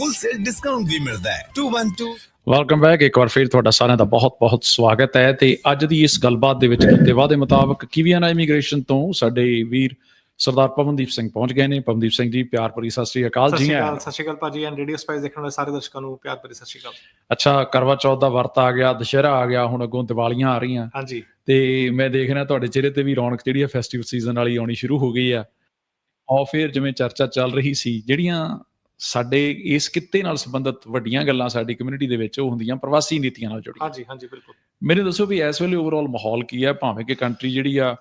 Wholesale discount ਵੀ ਮਿਲਦਾ ਹੈ। 212 welcome back ਇੱਕ ਵਾਰ ਫਿਰ ਤੁਹਾਡਾ ਸਾਰਿਆਂ ਦਾ ਬਹੁਤ-ਬਹੁਤ ਸਵਾਗਤ ਹੈ ਤੇ ਅੱਜ ਦੀ ਇਸ ਗੱਲਬਾਤ ਦੇ ਵਿੱਚ ਕੀਤੇ ਵਾਅਦੇ ਮੁਤਾਬਕ ਕਿਵੀਆਨਾ ਇਮੀਗ੍ਰੇਸ਼ਨ ਤੋਂ ਸਾਡੇ ਵੀਰ ਸਰਦਾਰ ਪਵਨਦੀਪ ਸਿੰਘ ਪਹੁੰਚ ਗਏ ਨੇ। ਪਵਨਦੀਪ ਸਿੰਘ ਜੀ ਪਿਆਰ ਭਰੀ ਸਤਿ ਸ੍ਰੀ ਅਕਾਲ ਜੀ। ਸਤਿ ਸ਼੍ਰੀ ਅਕਾਲ ਭਾਜੀ ਐਂਡ ਰੇਡੀਓ ਸਪਾਈਸ ਦੇਖਣ ਵਾਲੇ ਸਾਰੇ ਦਰਸ਼ਕਾਂ ਨੂੰ ਪਿਆਰ ਭਰੀ ਸਤਿ ਸ਼੍ਰੀ ਅਕਾਲ। ਅੱਛਾ ਕਰਵਾ ਚੌਥ ਦਾ ਵਰਤ ਆ ਗਿਆ ਦੁਸ਼ਹਿਰਾ ਆ ਗਿਆ ਹੁਣ ਅੱਗੋਂ ਦੀਵਾਲੀਆਂ ਆ ਰਹੀਆਂ। ਹਾਂਜੀ। ਤੇ ਮੈਂ ਦੇਖ ਰਿਹਾ ਤੁਹਾਡੇ ਚਿਹਰੇ ਤੇ ਵੀ ਰੌਣਕ ਜਿਹੜੀ ਹੈ ਫੈਸਟੀਵਲ ਸੀਜ਼ਨ ਵਾਲੀ ਆਉਣੀ ਸ਼ੁਰੂ ਹੋ ਗਈ ਆ। ਔਰ ਫਿਰ ਜਿਵੇਂ ਚਰਚਾ ਚੱਲ ਰਹੀ ਸੀ ਜਿਹੜੀਆਂ ਸਾਡੇ ਇਸ ਕਿੱਤੇ ਨਾਲ ਸੰਬੰਧਿਤ ਵੱਡੀਆਂ ਗੱਲਾਂ ਸਾਡੀ ਕਮਿਊਨਿਟੀ ਦੇ ਵਿੱਚ ਉਹ ਹੁੰਦੀਆਂ ਪ੍ਰਵਾਸੀ ਨੀਤੀਆਂ ਨਾਲ ਜੁੜੀਆਂ। ਹਾਂਜੀ ਹਾਂਜੀ ਬਿਲਕੁਲ। ਮੈਨੂੰ ਦੱਸੋ ਵੀ ਇਸ ਵੇਲੇ ਓਵਰਆਲ ਮਾਹੌਲ ਕੀ ਹੈ? ਭਾਵੇਂ ਕਿ ਕੰਟਰੀ ਜਿਹੜੀ ਆ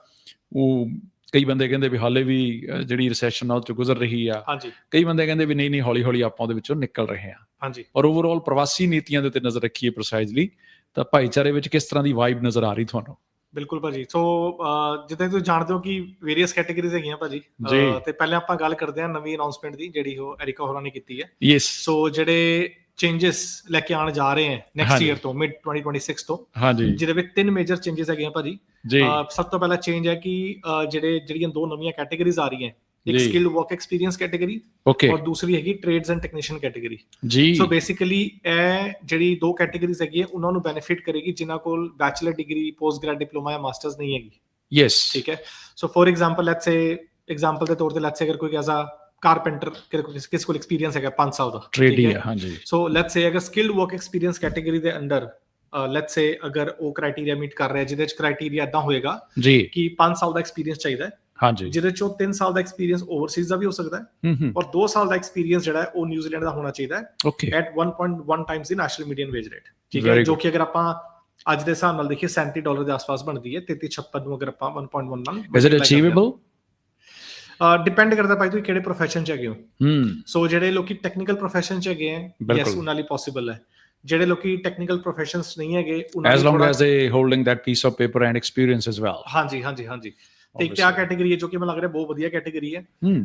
ਉਹ ਕਈ ਬੰਦੇ ਕਹਿੰਦੇ ਵੀ ਹਾਲੇ ਵੀ ਜਿਹੜੀ ਰੈਸੈਸ਼ਨ ਨਾਲ ਚ ਗੁਜ਼ਰ ਰਹੀ ਆ। ਹਾਂਜੀ। ਕਈ ਬੰਦੇ ਕਹਿੰਦੇ ਵੀ ਨਹੀਂ ਨਹੀਂ ਹੌਲੀ ਹੌਲੀ ਆਪਾਂ ਉਹਦੇ ਵਿੱਚੋਂ ਨਿਕਲ ਰਹੇ ਆ ਹਾਂਜੀ। ਔਰ ਓਵਰਆਲ ਪ੍ਰਵਾਸੀ ਨੀਤੀਆਂ ਦੇ ਉੱਤੇ ਨਜ਼ਰ ਰੱਖੀਏ ਪ੍ਰੋਸਾਈਜ਼ਲੀ ਤਾਂ ਭਾਈਚਾਰੇ ਵਿੱਚ ਕਿਸ ਤਰ੍ਹਾਂ ਦੀ ਵਾਈਬ ਨਜ਼ਰ ਆ ਰਹੀ ਤੁਹਾਨੂੰ? ਬਿਲਕੁਲ ਭਾਜੀ। ਸੋ ਜਿੱਦਾਂ ਤੁਸੀਂ ਜਾਣਦੇ ਹੋ ਕਿ ਵੇਰੀਅਸ ਕੈਟਾਗਰੀਜ਼ ਹੈਗੀਆਂ ਭਾਜੀ। ਤੇ ਪਹਿਲਾਂ ਆਪਾਂ ਗੱਲ ਕਰਦੇ ਹਾਂ ਨਵੀਂ ਅਨਾਉਂਸਮੈਂਟ ਦੀ ਜਿਹੜੀ ਉਹ ਐਰਿਕਾ ਹੋਰਾਂ ਨੇ ਕੀਤੀ ਹੈ। ਯੈਸ ਸੋ ਜਿਹੜੇ ਚੇਂਜਸ ਲੈ ਕੇ ਆਉਣ ਜਾ ਰਹੇ ਹਨ ਨੈਕਸਟ। ਈਅਰ ਤੋਂ ਮਿਡ 2026 ਤੋਂ ਹਾਂਜੀ। ਜਿਹਦੇ ਵਿੱਚ ਤਿੰਨ ਮੇਜਰ ਚੇਂਜਸ ਹੈਗੇ ਆ ਭਾਜੀ ਸਭ ਤੋਂ ਪਹਿਲਾ ਚੇਂਜ ਹੈ ਕਿ ਜਿਹੜੇ ਜਿਹੜੀਆਂ ਦੋ ਨਵੀਆਂ ਕੈਟਾਗਰੀਜ਼ ਆ ਰਹੀਆਂ ਇੱਕ। ਸਕਿਲਡ ਵਰਕ ਐਕਸਪੀਰੀਅੰਸ ਕੈਟਾਗਰੀ ਔਰ ਦੂਸਰੀ ਹੈਗੀ ਟ੍ਰੇਡਸ ਐਂਡ ਟੈਕਨੀਸ਼ੀਅਨ ਕੈਟਾਗਰੀ ਜੀ ਸੋ ਬੇਸਿਕਲੀ ਇਹ ਜਿਹੜੀ ਦੋ ਕੈਟਾਗਰੀਜ਼ ਹੈਗੀ ਉਹਨਾਂ ਨੂੰ ਬੈਨੀਫਿਟ ਕਰੇਗੀ ਜਿਨ੍ਹਾਂ ਕੋਲ bachelor degree post grad diploma ਜਾਂ ਮਾਸਟਰਸ ਨਹੀਂ ਹੈਗੀ ਯੈਸ ਠੀਕ ਹੈ so for example let's say example ਦੇ ਤੌਰ ਤੇ ਲੈਟਸ ਸੇ ਅਗਰ ਕੋਈ ਐਜ਼ ਅ ਕਾਰਪੈਂਟਰ ਕਿਸ ਕੋਲ ਐਕਸਪੀਰੀਅੰਸ ਹੈਗਾ 5 ਸਾਲ ਦਾ ਟ੍ਰੇਡ ਹੀ ਹਾਂਜੀ ਸੋ ਲੈਟਸ ਸੇ ਅਗਰ ਸਕਿਲਡ ਵਰਕ ਐਕਸਪੀਰੀਅੰਸ ਕੈਟਾਗਰੀ ਦੇ ਅੰਡਰ ਲੈਟਸ ਸੇ ਅਗਰ ਉਹ ਕ੍ਰਾਈਟੇਰੀਆ ਮੀਟ ਕਰ ਰਿਹਾ ਜਿਹਦੇ ਚ ਕ੍ਰਾਈਟੇਰੀਆ ਇਦਾਂ ਹੋਏਗਾ ਜੀ ਕਿ 5 ਸਾਲ ਦਾ ਐਕਸਪੀਰੀਅੰਸ ਚਾਹੀਦਾ ਹੈ ਹਾਂਜੀ। ਜਿਹਦੇ ਚੋਂ 3 ਸਾਲ ਦਾ ਐਕਸਪੀਰੀਅੰਸ ਓਵਰਸੀਜ਼ ਦਾ ਵੀ ਹੋ ਸਕਦਾ ਹੈ ਔਰ 2 ਸਾਲ ਦਾ ਐਕਸਪੀਰੀਅੰਸ ਜਿਹੜਾ ਹੈ ਉਹ ਨਿਊਜ਼ੀਲੈਂਡ ਦਾ ਹੋਣਾ ਚਾਹੀਦਾ ਹੈ at 1.1 times the national median wage rate ਠੀਕ ਹੈ ਜੋ. ਕਿ ਅਗਰ ਆਪਾਂ ਅੱਜ ਦੇ ਹਿਸਾਬ ਨਾਲ ਦੇਖੀਏ 37 ਡਾਲਰ ਦੇ ਆਸ-ਪਾਸ ਬਣਦੀ ਹੈ 33 ਨੂੰ ਅਗਰ ਆਪਾਂ 1.1 ਨਾਲ ਇਜ਼ ਇਟ ਅਚੀਵੇਬਲ ਡਿਪੈਂਡ ਕਰਦਾ ਭਾਈ ਤੁਸੀਂ ਕਿਹੜੇ profession ਚ ਹੈਗੇ ਹੋ। ਹੂੰ। ਸੋ ਜਿਹੜੇ ਲੋਕੀ ਟੈਕਨੀਕਲ profession ਚ ਹੈਗੇ ਹੈ। ਯੈਸ ਉਹਨਾਂ ਲਈ ਪੋਸੀਬਲ ਹੈ। ਜਿਹੜੇ ਲੋਕੀ ਟੈਕਨੀਕਲ professions ਨਹੀਂ ਹੈਗੇ ਉਹਨਾਂ ਲਈ long ਥੋੜ੍ਹਾ- as they holding that piece of paper and experience as well ਹਾਂਜੀ ਹਾਂਜੀ ਹਾਂਜੀ। ਤੇ ਇੱਕ ਆ ਕੈਟਾਗਰੀ ਹੈ ਜੋ ਕਿ ਮੈਨੂੰ ਲੱਗ ਰਿਹਾ ਬਹੁਤ ਵਧੀਆ ਕੈਟਾਗਰੀ ਹੈ।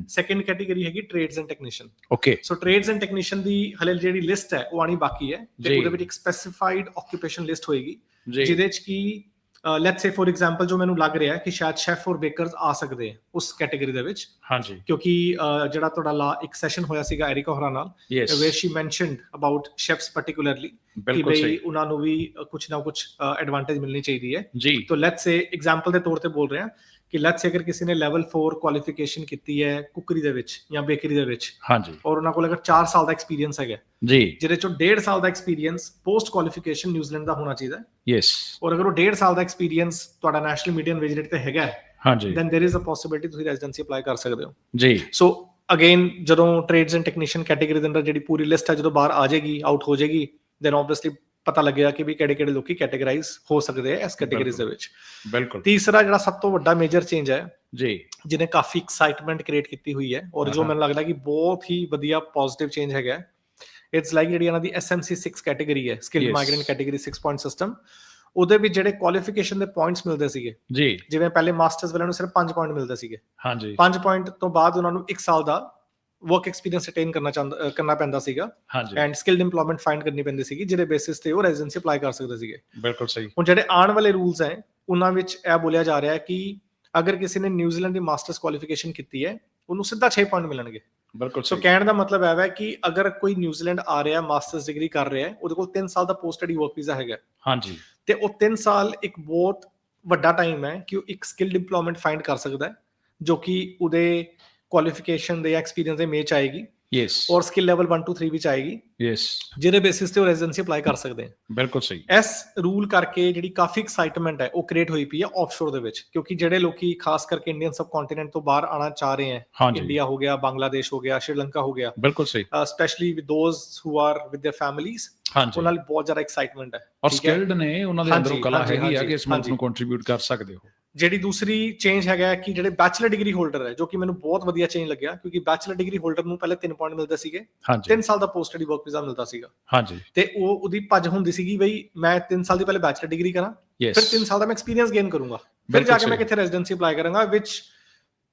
ਸੈਕੰਡ ਕੈਟਾਗਰੀ ਹੈਗੀ trades and technician okay so trades and technician ਦੀ ਹਲੇ ਜਿਹੜੀ ਲਿਸਟ ਹੈ ਉਹ ਆਣੀ ਬਾਕੀ ਹੈ। ਤੇ ਉਹਦੇ ਵਿੱਚ ਇੱਕ ਸਪੈਸੀਫਾਈਡ ਆਕੂਪੇਸ਼ਨ ਲਿਸਟ ਹੋਏਗੀ ਜਿਹਦੇ ਚ ਕੀ ਲੈਟਸ ਸੇ ਫੋਰ ਐਗਜ਼ਾਮਪਲ ਜੋ ਮੈਨੂੰ ਲੱਗ ਰਿਹਾ ਹੈ ਕਿ ਸ਼ਾਇਦ ਸ਼ੈਫ ਔਰ ਬੇਕਰਸ ਆ ਸਕਦੇ ਆ ਉਸ ਕੈਟਾਗਰੀ ਦੇ ਵਿੱਚ। ਹਾਂਜੀ। ਕਿਉਂਕਿ ਜਿਹੜਾ ਤੁਹਾਡਾ ਲਾ ਇੱਕ ਸੈਸ਼ਨ ਹੋਇਆ ਸੀਗਾ ਐਰਿਕਾ ਹੋਰਾਂ ਨਾਲ where she mentioned about chefs particularly ਕਿ ਬਈ ਉਹਨਾਂ ਨੂੰ ਵੀ ਕੁਛ ਨਾ ਕੁਛ ਐਡਵਾਂਟੇਜ ਮਿਲਣੀ ਚਾਹੀਦੀ ਹੈ। ਜੀ। ਤਾਂ ਲੈਟਸ ਸੇ ਐਗਜ਼ਾਮਪਲ ਦੇ ਤੌਰ ਤੇ ਬੋਲ ਰਹੇ ਹਾਂ ਕਿ ਲੈਟਸ ਸੇ ਅਗਰ ਕਿਸੇ ਨੇ ਲੈਵਲ 4 ਕੁਆਲੀਫਿਕੇਸ਼ਨ ਕੀਤੀ ਹੈ ਕੁਕਰੀ ਦੇ ਵਿੱਚ ਜਾਂ ਬੇਕਰੀ ਦੇ ਵਿੱਚ ਹਾਂਜੀ। ਔਰ ਉਹਨਾਂ ਕੋਲ ਅਗਰ 4 ਸਾਲ ਦਾ ਐਕਸਪੀਰੀਅੰਸ ਹੈਗਾ ਜੀ। ਜਿਹਦੇ ਚੋਂ 1.5 ਸਾਲ ਦਾ experience post qualification New Zealand ਦਾ ਹੋਣਾ ਚਾਹੀਦਾ ਯੈਸ ਔਰ ਅਗਰ ਉਹ 1.5 ਸਾਲ ਦਾ ਐਕਸਪੀਰੀਅੰਸ ਤੁਹਾਡਾ ਨੈਸ਼ਨਲ ਮੀਡੀਅਨ ਵੇਜ ਰੇਟ ਤੇ ਹੈਗਾ ਹਾਂਜੀ। then there is a possibility ਤੁਸੀਂ ਰੈਜ਼ੀਡੈਂਸੀ ਅਪਲਾਈ ਕਰ ਸਕਦੇ ਹੋ। ਜੀ। ਸੋ ਅਗੇਨ ਜਦੋਂ ਟ੍ਰੇਡਸ ਐਂਡ ਟੈਕਨੀਸ਼ੀਅਨ ਕੈਟਾਗਰੀ ਦੇ ਅੰਦਰ ਜਿਹੜੀ ਪੂਰੀ ਲਿਸਟ ਹੈ ਜਦੋਂ ਬਾਹਰ ਆ ਜਾਏਗੀ ਆਊਟ ਹੋ ਜਾਏਗੀ ਦੈਨ ਆਬਵੀਅਸਲੀ ਪਤਾ ਲੱਗੇਗਾ ਕਿ ਵੀ ਕਿਹੜੇ ਕਿਹੜੇ ਲੋਕੀ ਕੈਟਾਗਰਾਈਜ਼ ਹੋ ਸਕਦੇ ਆ ਇਸ ਕੈਟਾਗਰੀਜ਼ ਦੇ ਵਿੱਚ। ਬਿਲਕੁਲ। ਤੀਸਰਾ ਜਿਹੜਾ ਸਭ ਤੋਂ ਵੱਡਾ ਮੇਜਰ ਚੇਂਜ ਹੈ ਜੀ। ਜਿਹਨੇ ਕਾਫੀ ਐਕਸਾਈਟਮੈਂਟ ਕ੍ਰੀਏਟ ਕੀਤੀ ਹੋਈ ਹੈ ਔਰ ਜੋ। ਮੈਨੂੰ ਲੱਗਦਾ ਕਿ ਬਹੁਤ ਹੀ ਵਧੀਆ ਪੋਜ਼ਿਟਿਵ ਚੇਂਜ ਹੈਗਾ ਇਟਸ ਲਾਈਕ ਜਿਹੜੀ ਇਹਨਾਂ ਦੀ SMC 6 ਕੈਟਾਗਰੀ ਹੈ skill. Migrant category 6 point system ਉਹਦੇ ਵਿੱਚ ਜਿਹੜੇ ਕੁਆਲੀਫਿਕੇਸ਼ਨ ਦੇ ਪੁਆਇੰਟਸ ਮਿਲਦੇ ਸੀਗੇ। ਜੀ। ਜਿਵੇਂ ਪਹਿਲੇ ਮਾਸਟਰਸ ਵਾਲਿਆਂ ਨੂੰ ਸਿਰਫ 5 ਪੁਆਇੰਟ ਮਿਲਦੇ ਸੀਗੇ। ਹਾਂਜੀ। 5 ਪੁਆਇੰਟ ਤੋਂ ਬਾਅਦ ਉਹਨਾਂ ਨੂੰ 1 ਸਾਲ ਦਾ ਵਰਕ ਐਕਸਪੀਰੀਅੰਸ ਅਟੇਨ ਕਰਨਾ ਚਾਹੁੰਦਾ ਕਰਨਾ ਪੈਂਦਾ ਸੀਗਾ। ਹਾਂਜੀ। ਐਂਡ ਸਕਿਲਡ ਇੰਪਲੋਇਮੈਂਟ ਫਾਈਂਡ ਕਰਨੀ ਪੈਂਦੀ ਸੀਗੀ ਜਿਹਦੇ ਬੇਸਿਸ ਤੇ ਉਹ ਰੈਜ਼ੀਡੈਂਸੀ ਅਪਲਾਈ ਕਰ ਸਕਦੇ ਸੀਗੇ। ਬਿਲਕੁਲ ਸਹੀ। ਹੁਣ ਜਿਹੜੇ ਆਉਣ ਵਾਲੇ ਰੂਲਸ ਹੈ ਉਹਨਾਂ ਵਿੱਚ ਇਹ ਬੋਲਿਆ ਜਾ ਰਿਹਾ ਹੈ ਕਿ ਅਗਰ ਕਿਸੇ ਨੇ ਨਿਊਜ਼ੀਲੈਂਡ ਦੀ ਮਾਸਟਰਸ ਕੁਆਲੀਫਿਕੇਸ਼ਨ ਕੀਤੀ ਹੈ ਉਹਨੂੰ ਸਿੱਧਾ 6 ਪੁਆਇੰਟ ਮਿਲਣਗੇ। ਬਿਲਕੁਲ ਸੋ ਕਹਿਣ ਦਾ ਮਤਲਬ ਹੈ ਕਿ ਅਗਰ ਕੋਈ ਨਿਊਜ਼ੀਲੈਂਡ ਆ ਰਿਹਾ ਮਾਸਟਰਸ ਡਿਗਰੀ ਕਰ ਰਿਹਾ ਹੈ ਉਹਦੇ ਕੋਲ 3 ਸਾਲ ਦਾ ਪੋਸਟ ਸਟੱਡੀ ਵਰਕ ਵੀਜ਼ਾ ਹੈਗਾ। ਹਾਂਜੀ। ਤੇ ਉਹ 3 ਸਾਲ ਇੱਕ ਬਹੁਤ ਵੱਡਾ ਟਾਈਮ ਹੈ ਕਿ ਉਹ ਇੱਕ ਸਕਿਲਡ ਇੰਪਲੋਇਮੈਂਟ ਫਾਈਂਡ ਕਰ ਸਕਦਾ ਹੈ ਜੋ ਕਿ ਉਹਦੇ ਕੁਆਲੀਫਿਕੇਸ਼ਨ ਦੇ ਐਕਸਪੀਰੀਅੰਸ ਦੇ ਮੇਚ ਆਏਗੀ ਯੈਸ ਔਰ ਸਕਿਲ ਲੈਵਲ 1 2 3 ਵਿੱਚ ਆਏਗੀ ਯੈਸ ਜਿਹਦੇ ਬੇਸਿਸ ਤੇ ਉਹ ਰੈਜ਼ੀਡੈਂਸੀ ਅਪਲਾਈ ਕਰ ਸਕਦੇ ਆ ਬਿਲਕੁਲ ਸਹੀ ਇਸ ਰੂਲ ਕਰਕੇ ਜਿਹੜੀ ਕਾਫੀ ਐਕਸਾਈਟਮੈਂਟ ਹੈ ਉਹ ਕ੍ਰੀਏਟ ਹੋਈ ਪਈ ਹੈ ਆਫਸ਼ੋਰ ਦੇ ਵਿੱਚ ਕਿਉਂਕਿ ਜਿਹੜੇ ਲੋਕੀ ਖਾਸ ਕਰਕੇ ਇੰਡੀਅਨ ਸਬਕੌਂਟੀਨੈਂਟ ਤੋਂ ਬਾਹਰ ਆਣਾ ਚਾਹ ਰਹੇ ਹੈ ਹਾਂਜੀ ਇੰਡੀਆ ਹੋ ਗਿਆ ਬੰਗਲਾਦੇਸ਼ ਹੋ ਗਿਆ ਸ਼੍ਰੀਲੰਕਾ ਹੋ ਗਿਆ ਬਿਲਕੁਲ ਸਹੀ specially with those who are with their families ਹਾਂਜੀ ਉਹਨਾਂ ਲਈ ਬਹੁਤ ਜ਼ਿਆਦਾ ਐਕਸਾਈਟਮੈਂਟ ਹੈ ਔਰ ਠੀਕ ਹੈ? ਸਕਿਲਡ ਨੇ ਉਹਨਾਂ ਦੇ ਹਾਂਜੀ, ਅੰਦਰੋਂ ਕਲਾ ਹਾਂਜੀ, ਹੈਗੀ ਆ ਹਾਂਜੀ, ਕਿ ਇਸ ਮੁਲਕ ਹਾਂਜੀ। ਨੂੰ ਕੰਟਰੀਬਿਊਟ ਕਰ ਸਕਦੇ ਹੋ ਜਿਹੜੀ ਦੂਸਰੀ ਚੇਂਜ ਹੈਗਾ ਕਿ ਜਿਹੜੇ ਬੈਚਲਰ ਡਿਗਰੀ ਹੋਲਡਰ ਹੈ ਜੋ ਕਿ ਮੈਨੂੰ ਬਹੁਤ ਵਧੀਆ ਚੇਂਜ ਲੱਗਿਆ ਕਿਉਂਕਿ ਬੈਚਲਰ ਡਿਗਰੀ ਹੋਲਡਰ ਨੂੰ ਪਹਿਲੇ 3 ਪੁਆਇੰਟ ਮਿਲਦੇ ਸੀਗੇ ਹਾਂਜੀ। 3 ਸਾਲ ਦਾ ਪੋਸਟ ਸਟੱਡੀ ਵਰਕ ਵੀਜ਼ਾ ਮਿਲਦਾ ਸੀਗਾ। ਹਾਂਜੀ। ਤੇ ਉਹ ਉਹਦੀ ਭੱਜ ਹੁੰਦੀ ਸੀਗੀ ਬਈ ਮੈਂ 3 ਸਾਲ ਦੀ ਪਹਿਲੇ ਬੈਚਲਰ ਡਿਗਰੀ ਕਰਾਂ ਫਿਰ 3 ਸਾਲ ਦਾ ਮੈਂ ਐਕਸਪੀਰੀਅੰਸ ਗੇਨ ਕਰੂੰਗਾ। ਫਿਰ ਬਿਲਕੁਲ ਜਾ ਕੇ ਮੈਂ। ਕਿੱਥੇ ਰੈਜ਼ੀਡੈਂਸੀ ਅਪਲਾਈ ਕਰਾਂਗਾ which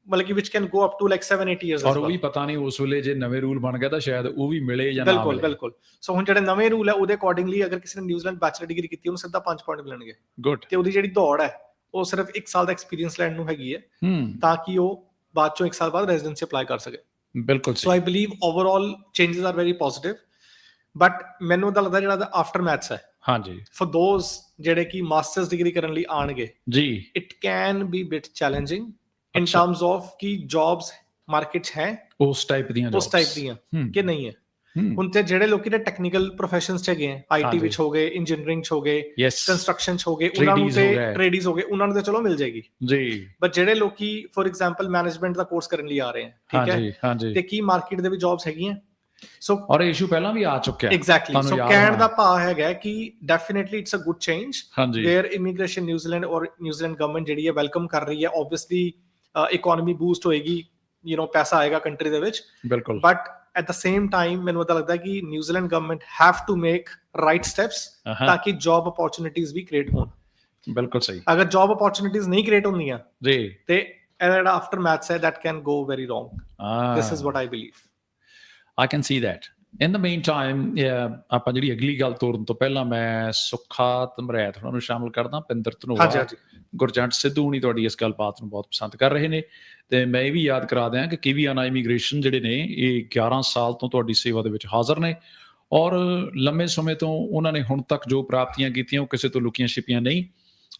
ਮਤਲਬ ਕਿ which can go up to like 7 8 years ਔਰ ਉਹ. ਵੀ ਪਤਾ ਨਹੀਂ ਉਸ ਵੇਲੇ ਜੇ ਨਵੇਂ ਰੂਲ ਬਣ ਗਿਆ ਤਾਂ ਸ਼ਾਇਦ ਉਹ ਵੀ ਮਿਲੇ ਜਾਂ ਨਾ ਬਿਲਕੁਲ ਮਿਲੇ। ਬਿਲਕੁਲ। ਸੋ ਹੁਣ ਜਿਹੜੇ ਨਵੇਂ ਰੂਲ ਹੈ ਉਹਦੇ ਅਕੋਰਡਿੰਗਲੀ ਅਗਰ ਕਿਸੇ ਨੇ ਨਿਊਜ਼ੀਲੈਂਡ ਬੈਚਲਰ ਡਿਗਰੀ ਕੀਤੀ ਉਹਨੂੰ ਸਿੱਧਾ 5 ਪੁਆਇੰਟ ਮਿਲਣਗੇ। ਗੁੱਡ ਤੇ ਉਹਦੀ ਜਿਹੜੀ ਦੌੜ ਹੈ ਉਹ ਸਿਰਫ 1 ਸਾਲ ਦਾ ਐਕਸਪੀਰੀਅੰਸ ਲੈਣ ਨੂੰ ਹੈਗੀ ਹੈ ਤਾਂ ਕਿ ਉਹ ਬਾਅਦ ਚੋਂ 1 ਸਾਲ ਬਾਅਦ ਰੈਜ਼ੀਡੈਂਸੀ ਅਪਲਾਈ ਕਰ ਸਕੇ। ਬਿਲਕੁਲ so I believe overall changes are very positive but ਮੈਨੂੰ ਤਾਂ ਲੱਗਦਾ ਜਿਹੜਾ ਆਫਟਰ ਮੈਥਸ ਹੈ ਹਾਂਜੀ। ਫॉर ਦੋਸ ਜਿਹੜੇ ਕਿ ਮਾਸਟਰਸ ਡਿਗਰੀ ਕਰਨ ਲਈ ਆਣਗੇ ਜੀ। It can be bit challenging in terms of ਕਿ ਜੌਬਸ ਮਾਰਕੀਟਸ ਹੈ ਉਸ ਟਾਈਪ ਦੀਆਂ ਉਸ ਟਾਈਪ ਦੀਆਂ ਕਿ ਨਹੀਂ ਹੈ। ਹੁਣ ਤੇ ਜਿਹੜੇ ਲੋਕੀ ਨੇ ਟੈਕਨੀਕਲ ਪ੍ਰੋਫੈਸ਼ਨਸ ਚ ਆ ਆਈਟੀ। ਵਿੱਚ ਹੋ ਗਏ ਇੰਜੀਨੀਅਰਿੰਗ ਚ ਹੋ ਗਏ ਕੰਸਟਰਕਸ਼ਨ ਚ ਹੋ ਗਏ ਉਹਨਾਂ ਨੂੰ ਤੇ ਗਏ। ਟ੍ਰੇਡਿਸ ਹੋ ਗਏ ਉਹਨਾਂ ਨੂੰ ਤੇ ਚਲੋ ਮਿਲ ਜਾਏਗੀ। ਜੀ। ਬਟ ਜਿਹੜੇ ਲੋਕੀ ਫੋਰ ਐਗਜ਼ਾਮਪਲ ਮੈਨੇਜਮੈਂਟ ਦਾ ਕੋਰਸ ਕਰਨ ਲਈ ਆ ਰਹੇ ਆ ਠੀਕ ਹੈ? ਤੇ ਕੀ ਮਾਰਕੀਟ ਦੇ ਵਿੱਚ ਜੌਬਸ ਹੈਗੀਆਂ? ਸੋ ਔਰ ਇਸ਼ੂ ਪਹਿਲਾਂ ਵੀ ਆ ਚੁੱਕਿਆ। ਐਗਜ਼ੈਕਟਲੀ ਸੋ ਕਹਿਣ ਹੋਣਾ। ਦਾ ਭਾਵ ਹੈਗਾ ਕਿ definitely it's a good change where immigration New Zealand ਔਰ ਨਿਊਜ਼ੀਲੈਂਡ ਗਵਰਨਮੈਂਟ ਜਿਹੜੀ ਹੈ ਵੈਲਕਮ ਕਰ ਰਹੀ ਹੈ। ਆਬਵੀਅਸਲੀ ਇਕਨੋਮੀ ਬੂਸਟ ਹੋਏਗੀ ਯੂ نو ਪੈਸਾ ਆਏਗਾ ਕੰਟਰੀ ਦੇ ਵਿੱਚ। ਬਿਲਕੁਲ। But at the same time ਮੈਨੂੰ ਤਾਂ ਲੱਗਦਾ ਕਿ New Zealand government have to make right steps ਤਾਂ ਕਿ ਜੌਬ ਅਪੋਰਚੁਨਿਟੀਜ਼ ਵੀ ਕ੍ਰੀਏਟ ਹੋਣ। ਬਿਲਕੁਲ ਸਹੀ। ਅਗਰ ਜੌਬ ਅਪੋਰਚੁਨਿਟੀਜ਼ ਨਹੀਂ ਕ੍ਰੀਏਟ ਹੁੰਦੀਆਂ ਜੀ। ਤੇ ਇਹ ਜਿਹੜਾ ਆਫਟਰ ਮੈਥਸ ਹੈ that can go very wrong Ah. this is what i believe I can see In the meantime, yeah, ਆਪਾਂ ਜਿਹੜੀ ਅਗਲੀ ਗੱਲ ਤੋਰਨ ਤੋਂ ਪਹਿਲਾਂ ਮੈਂ ਸੁੱਖਾ ਤਮਰੈਤ ਉਹਨਾਂ ਨੂੰ ਸ਼ਾਮਲ ਕਰਦਾ ਪਿੰਦਰ ਧਨੋਆ ਹਾਂਜੀ ਗੁਰਜੰਟ ਸਿੱਧੂ ਹੁਣੀ ਤੁਹਾਡੀ ਇਸ ਗੱਲਬਾਤ ਨੂੰ ਬਹੁਤ ਪਸੰਦ ਕਰ ਰਹੇ ਨੇ। ਤੇ ਮੈਂ ਇਹ ਵੀ ਯਾਦ ਕਰਾ ਦਿਆਂ ਕਿ ਕੀਵੀਆਨਾ ਇਮੀਗ੍ਰੇਸ਼ਨ ਜਿਹੜੇ ਨੇ ਇਹ 11 ਸਾਲ ਤੋਂ ਤੁਹਾਡੀ ਸੇਵਾ ਦੇ ਵਿੱਚ ਹਾਜ਼ਰ ਨੇ ਔਰ ਲੰਮੇ ਸਮੇਂ ਤੋਂ ਉਹਨਾਂ ਨੇ ਹੁਣ ਤੱਕ ਜੋ ਪ੍ਰਾਪਤੀਆਂ ਕੀਤੀਆਂ ਉਹ ਕਿਸੇ ਤੋਂ ਲੁਕੀਆਂ ਛਿਪੀਆਂ ਨਹੀਂ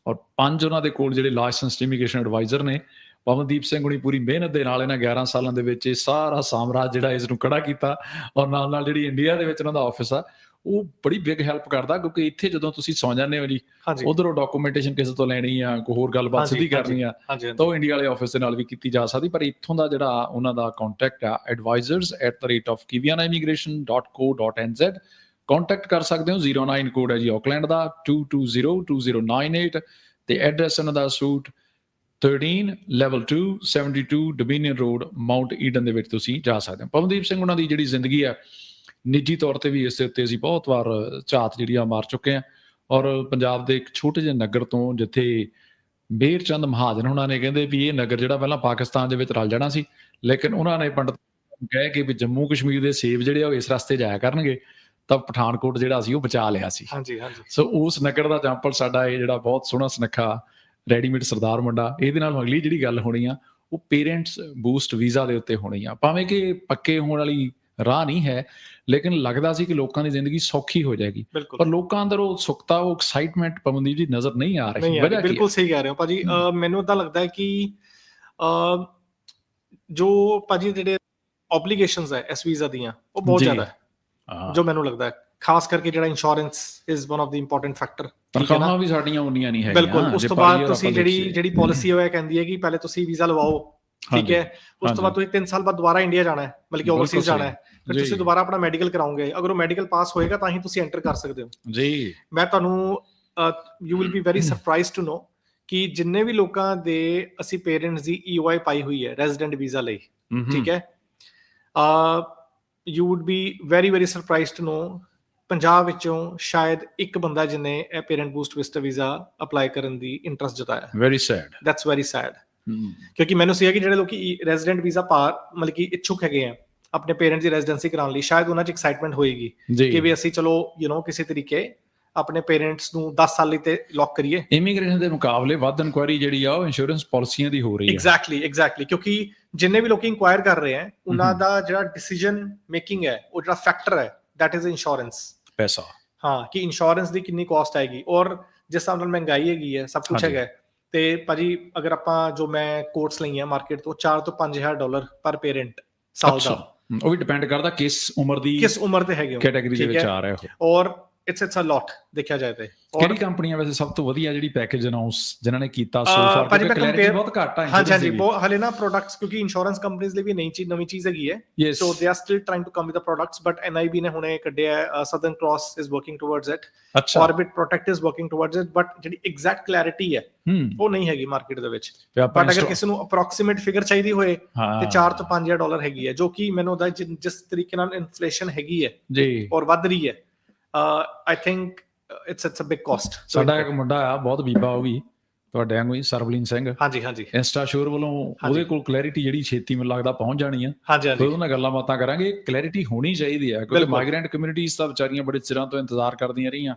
ਔਰ ਪੰਜ ਉਹਨਾਂ ਦੇ ਕੋਲ ਜਿਹੜੇ ਲਾਇਸੈਂਸਡ ਇਮੀਗ੍ਰੇਸ਼ਨ ਐਡਵਾਈਜ਼ਰ ਨੇ ਪਵਨਦੀਪ ਸਿੰਘ ਹੁਣੀ ਪੂਰੀ ਮਿਹਨਤ ਦੇ ਨਾਲ ਇਹਨਾਂ 11 ਸਾਲਾਂ ਦੇ ਵਿੱਚ ਇਹ ਸਾਰਾ ਸਾਮਰਾਜ ਜਿਹੜਾ ਇਸ ਨੂੰ ਖੜਾ ਕੀਤਾ ਔਰ ਨਾਲ ਨਾਲ ਜਿਹੜੀ ਇੰਡੀਆ ਦੇ ਵਿੱਚ ਉਹਨਾਂ ਦਾ ਆਫਿਸ ਆ ਉਹ ਬੜੀ ਬਿਗ ਹੈਲਪ ਕਰਦਾ ਕਿਉਂਕਿ ਇੱਥੇ ਜਦੋਂ ਤੁਸੀਂ ਸੌਂ ਜਾਂਦੇ ਹੋ ਜੀ ਉਧਰੋਂ ਡਾਕੂਮੈਂਟੇਸ਼ਨ ਕਿਸੇ ਤੋਂ ਲੈਣੀ ਆ ਕੋਈ ਹੋਰ ਗੱਲਬਾਤ ਸਿੱਧੀ ਕਰਨੀ ਆ ਤਾਂ ਉਹ ਇੰਡੀਆ ਵਾਲੇ ਆਫਿਸ ਦੇ ਨਾਲ ਵੀ ਕੀਤੀ ਜਾ ਸਕਦੀ ਪਰ ਇੱਥੋਂ ਦਾ ਜਿਹੜਾ ਉਹਨਾਂ ਦਾ ਕੰਟੈਕਟ ਆ advisors@kivianaimmigration.co.nz ਕੰਟੈਕਟ ਕਰ ਸਕਦੇ ਹੋ 09 ਕੋਡ ਹੈ ਜੀ ਆਕਲੈਂਡ ਦਾ 2202098 ਤੇ ਐਡਰੈਸ ਉਹਨਾਂ ਦਾ suite 13 level 2 72 Dominion road Mount Eden ਦੇ ਵਿੱਚ ਤੁਸੀਂ ਜਾ ਸਕਦੇ ਹੋ। ਪਵਨਦੀਪ ਸਿੰਘ ਉਹਨਾਂ ਦੀ ਜਿਹੜੀ ਜ਼ਿੰਦਗੀ ਆ ਨਿੱਜੀ ਤੌਰ ਤੇ ਵੀ ਇਸ ਦੇ ਉੱਤੇ ਅਸੀਂ ਬਹੁਤ ਵਾਰ ਝਾਤ ਜਿਹੜੀ ਆ ਮਾਰ ਚੁੱਕੇ ਆ ਔਰ ਪੰਜਾਬ ਦੇ ਇੱਕ ਛੋਟੇ ਜਿਹੇ ਨਗਰ ਤੋਂ ਜਿੱਥੇ ਬੇਰ ਚੰਦ ਮਹਾਜਨ ਉਹਨਾਂ ਨੇ ਕਹਿੰਦੇ ਵੀ ਇਹ ਨਗਰ ਜਿਹੜਾ ਪਹਿਲਾਂ ਪਾਕਿਸਤਾਨ ਦੇ ਵਿੱਚ ਰਲ ਜਾਣਾ ਸੀ ਲੇਕਿਨ ਉਹਨਾਂ ਨੇ ਪੰਡਤ ਕਹਿ ਕੇ ਵੀ ਜੰਮੂ ਕਸ਼ਮੀਰ ਦੇ ਸੇਬ ਜਿਹੜੇ ਆ ਉਹ ਇਸ ਰਸਤੇ ਜਾਇਆ ਕਰਨਗੇ ਤਾਂ ਪਠਾਨਕੋਟ ਜਿਹੜਾ ਸੀ ਉਹ ਬਚਾ ਲਿਆ ਸੀ। ਹਾਂਜੀ ਹਾਂਜੀ। ਸੋ ਉਸ ਨਗਰ ਦਾ ਜੰਪਲ ਸਾਡਾ ਇਹ ਜਿਹੜਾ ਬਹੁਤ ਸੋਹਣਾ ਸੁਨੱਖਾ ਰੈਡੀਮੇਡ ਸਰਦਾਰ ਮੁੰਡਾ ਇਹਦੇ ਨਾਲ ਅਗਲੀ ਜਿਹੜੀ ਗੱਲ ਹੋਣੀ ਆ ਉਹ ਪੇਰੈਂਟਸ ਬੂਸਟ ਵੀਜ਼ਾ ਦੇ ਉੱਤੇ ਹੋਣੀ ਆ। ਭਾਵੇਂ ਕਿ ਪੱਕੇ ਹੋਣ ਵਾਲੀ ਰਾਹ ਨਹੀਂ ਹੈ ਲੇਕਿਨ ਲੱਗਦਾ ਸੀ ਕਿ ਲੋਕਾਂ ਦੀ ਜ਼ਿੰਦਗੀ ਸੌਖੀ ਹੋ ਜਾਏਗੀ। ਪਰ ਲੋਕਾਂ ਅੰਦਰ ਉਹ ਸੁਖਤਾ ਉਹ ਐਕਸਾਈਟਮੈਂਟ ਪਵਨਦੀਪ ਜੀ ਨਜ਼ਰ ਨਹੀਂ ਆ ਰਹੀ। ਵਜ੍ਹਾ ਕੀ? ਬਿਲਕੁਲ ਸਹੀ ਕਹਿ ਰਹੇ ਹੋ ਭਾਜੀ। ਮੈਨੂੰ ਤਾਂ ਲੱਗਦਾ ਹੈ ਕਿ ਜੋ ਭਾਜੀ ਜਿਹੜੇ ਆਬਲੀਗੇਸ਼ਨਸ ਹੈ ਇਸ ਵੀਜ਼ਾ ਦੀਆਂ ਉਹ ਬਹੁਤ। ਜ਼ਿਆਦਾ ਹਾਂ। ਜੋ ਮੈਨੂੰ ਲੱਗਦਾ ਹੈ। ਖਾਸ ਕਰਕੇ ਜਿਹੜਾ insurance is one of the important factor ਤਨਖਾਹਾਂ ਵੀ ਸਾਡੀਆਂ ਉਨੀਆਂ ਨਹੀਂ ਹੈਗੀਆਂ ਬਿਲਕੁਲ ਉਸ ਤੋਂ ਬਾਅਦ ਤੁਸੀਂ ਜਿਹੜੀ। ਜਿਹੜੀ ਪਾਲਿਸੀ ਹੋਇਆ ਕਹਿੰਦੀ ਹੈ ਕਿ ਪਹਿਲੇ ਤੁਸੀਂ ਵੀਜ਼ਾ ਲਵਾਓ ਠੀਕ ਹੈ? ਉਸ ਤੋਂ ਬਾਅਦ ਤੁਸੀਂ 3 ਸਾਲ ਬਾਅਦ ਦੁਬਾਰਾ ਇੰਡੀਆ ਜਾਣਾ ਹੈ ਬਲਕਿ ਓਵਰਸੀਜ਼ ਜਾਣਾ ਹੈ। ਫਿਰ। ਤੁਸੀਂ ਦੁਬਾਰਾ ਆਪਣਾ ਮੈਡੀਕਲ ਕਰਾਓਗੇ। ਅਗਰ ਉਹ ਮੈਡੀਕਲ ਪਾਸ ਹੋਏਗਾ ਤਾਂ ਹੀ ਤੁਸੀਂ ਐਂਟਰ ਕਰ ਸਕਦੇ ਹੋ। ਜੀ। ਮੈਂ ਤੁਹਾਨੂੰ you will be very surprised to know ਕਿ ਜਿੰਨੇ ਵੀ ਲੋਕਾਂ ਦੇ ਅਸੀਂ ਪੇਰੈਂਟਸ ਦੀ EOI ਪਾਈ ਹੋਈ ਹੈ ਰੈਜ਼ੀਡੈਂਟ ਵੀਜ਼ਾ ਲਈ ਠੀਕ ਹੈ? ਅ you would be very very surprised to know Punjab ਵਿੱਚੋਂ ਸ਼ਾਇਦ ਇੱਕ ਬੰਦਾ ਜਿਨੇ ਇਹ parent boost visitor visa apply ਕਰਨ ਦੀ ਇੰਟਰਸਟ ਜਤਾਇਆ। Very sad that's very sad ਕਿਉਂਕਿ ਮੈਨੂੰ ਸੀਗਾ ਕਿ ਜਿਹੜੇ ਲੋਕੀ ਰੈਜ਼ੀਡੈਂਟ ਵੀਜ਼ਾ ਪਾਰ ਮਤਲਬ ਕਿ ਇੱਛੁਕ ਹੈਗੇ ਆ ਆਪਣੇ ਪੇਰੈਂਟਸ ਦੀ ਰੈਜ਼ੀਡੈਂਸੀ ਕਰਾਉਣ ਲਈ ਸ਼ਾਇਦ ਉਹਨਾਂ 'ਚ ਐਕਸਾਈਟਮੈਂਟ ਹੋਏਗੀ ਕਿ ਵੀ ਅਸੀਂ ਚਲੋ ਯੂ نو ਕਿਸੇ ਤਰੀਕੇ ਆਪਣੇ ਪੇਰੈਂਟਸ ਨੂੰ 10 ਸਾਲ ਲਈ ਤੇ ਲੌਕ ਕਰੀਏ। ਇਮੀਗ੍ਰੇਸ਼ਨ ਦੇ ਮੁਕਾਬਲੇ ਵੱਧ ਇਨਕੁਆਇਰੀ ਜਿਹੜੀ ਆ ਉਹ ਇੰਸ਼ੋਰੈਂਸ ਪਾਲਿਸੀਆਂ ਦੀ ਹੋ ਰਹੀ ਹੈ ਐਗਜ਼ੈਕਟਲੀ ਐਗਜ਼ੈਕਟਲੀ ਕਿਉਂਕਿ ਜਿੰਨੇ ਵੀ ਲੋਕੀ ਇਨਕੁਆਇਰ ਕਰ ਰਹੇ ਆ ਉਹਨਾਂ ਦਾ ਜਿਹੜਾ ਡਿਸੀਜਨ ਮੇਕਿੰਗ ਹੈ ਉਹ ਜਿਹੜਾ ਫੈਕਟਰ ਹੈ that is ਇੰਸ਼ੋਰੈਂਸ ਪੈਸਾ ਹਾਂ ਕਿ ਇੰਸ਼ੋਰੈਂਸ ਦੀ ਕਿੰਨੀ ਕਾਸਟ ਆਏਗੀ ਔਰ ਜਿਸ ਹਿਸਾਬ ਨਾਲ ਮਹਿੰਗਾਈ ਹੈਗੀ ਹੈ ਸਭ ਕੁਝ। ਹੈਗਾ ਤੇ ਭਾਜੀ ਅਗਰ ਆਪਾਂ ਜੋ ਮੈਂ ਕੋਟਸ ਲਈਆਂ ਮਾਰਕੀਟ ਤੋਂ 4 ਤੋਂ 5000 ਡਾਲਰ ਪਰ ਪੇਰੈਂਟ ਸਾਲ ਦਾ ਉਹ ਵੀ ਡਿਪੈਂਡ ਕਰਦਾ ਕਿਸ ਉਮਰ ਦੀ ਕਿਸ ਉਮਰ ਦੇ ਹੈਗੇ ਹੋ ਕੈਟਾਗਰੀ ਦੇ ਵਿੱਚ। ਆ ਰਹੇ ਹੋ ਔਰ ਇਟਸ ਇਟਸ ਅ ਲੋਟ ਦੇਖਿਆ ਜਾਏ ਤੇ। ਕਿਹੜੀ ਕੰਪਨੀਆਂ ਵੈਸੇ ਸਭ ਤੋਂ ਵਧੀਆ ਜਿਹੜੀ ਪੈਕੇਜ ਅਨਾਉਂਸ ਜਿਨ੍ਹਾਂ ਨੇ ਕੀਤਾ ਸੋ ਫਾਰ ਕਿਉਂਕਿ ਕਲੈਰਿਟੀ ਬਹੁਤ ਘੱਟ ਆ ਹਾਂਜੀ ਹਾਂਜੀ ਬਹੁਤ ਹਲੇ ਨਾ ਪ੍ਰੋਡਕਟਸ ਕਿਉਂਕਿ ਇੰਸ਼ੋਰੈਂਸ ਕੰਪਨੀਆਂ ਲਈ ਵੀ ਨਈ ਚੀਜ਼ ਨਵੀਂ ਚੀਜ਼ ਹੈਗੀ ਹੈ. So they are still trying to come with the products but NIB ਨੇ ਹੁਣੇ ਕੱਢਿਆ southern cross is working towards it orbit protect is working towards it but ਜਿਹੜੀ ਐਗਜ਼ੈਕਟ ਕਲੈਰਿਟੀ ਹੈ ਉਹ ਨਹੀਂ ਹੈਗੀ ਮਾਰਕੀਟ ਦੇ ਵਿੱਚ। ਬਟ ਅਗਰ ਕਿਸੇ ਨੂੰ ਅਪਰੋਕਸੀਮੇਟ ਫਿਗਰ ਚਾਹੀਦੀ ਹੋਏ ਤੇ 4 ਤੋਂ 5000 ਡਾਲਰ ਹੈਗੀ ਹੈ ਜੋ ਕਿ ਮੈਨੂੰ ਉਹਦਾ ਜਿਸ ਤਰੀਕੇ ਨਾਲ ਇਨਫਲੇਸ਼ਨ ਹੈਗੀ ਹੈ ਜੀ। ਔਰ ਵੱਧ ਰਹੀ ਹੈ I think it's it's a big cost ਸਾਡਾ ਇੱਕ ਮੁੰਡਾ ਆ ਬਹੁਤ ਬੀਬਾ ਉਹ ਵੀ ਤੁਹਾਡੇ ਵਾਂਗੂ ਹੀ ਸਰਬਲੀਨ ਸਿੰਘ। ਹਾਂਜੀ ਹਾਂਜੀ। ਇੰਸਟਾ ਸ਼ੋਰ ਵੱਲੋਂ ਉਹਦੇ ਕੋਲ ਕਲੈਰਿਟੀ ਜਿਹੜੀ ਛੇਤੀ ਮੈਨੂੰ ਲੱਗਦਾ ਪਹੁੰਚ ਜਾਣੀ ਆ। ਹਾਂਜੀ ਹਾਂਜੀ। ਉਹਦੇ ਨਾਲ ਗੱਲਾਂ ਬਾਤਾਂ ਕਰਾਂਗੇ। ਕਲੈਰਿਟੀ ਹੋਣੀ ਚਾਹੀਦੀ ਹੈ ਕਿਉਂਕਿ। ਮਾਈਗ੍ਰੈਂਟ ਕਮਿਊਨਿਟੀਜ਼ ਤਾਂ ਵਿਚਾਰੀਆਂ ਬੜੇ ਚਿਰਾਂ ਤੋਂ ਇੰਤਜ਼ਾਰ ਕਰਦੀਆਂ ਰਹੀਆਂ।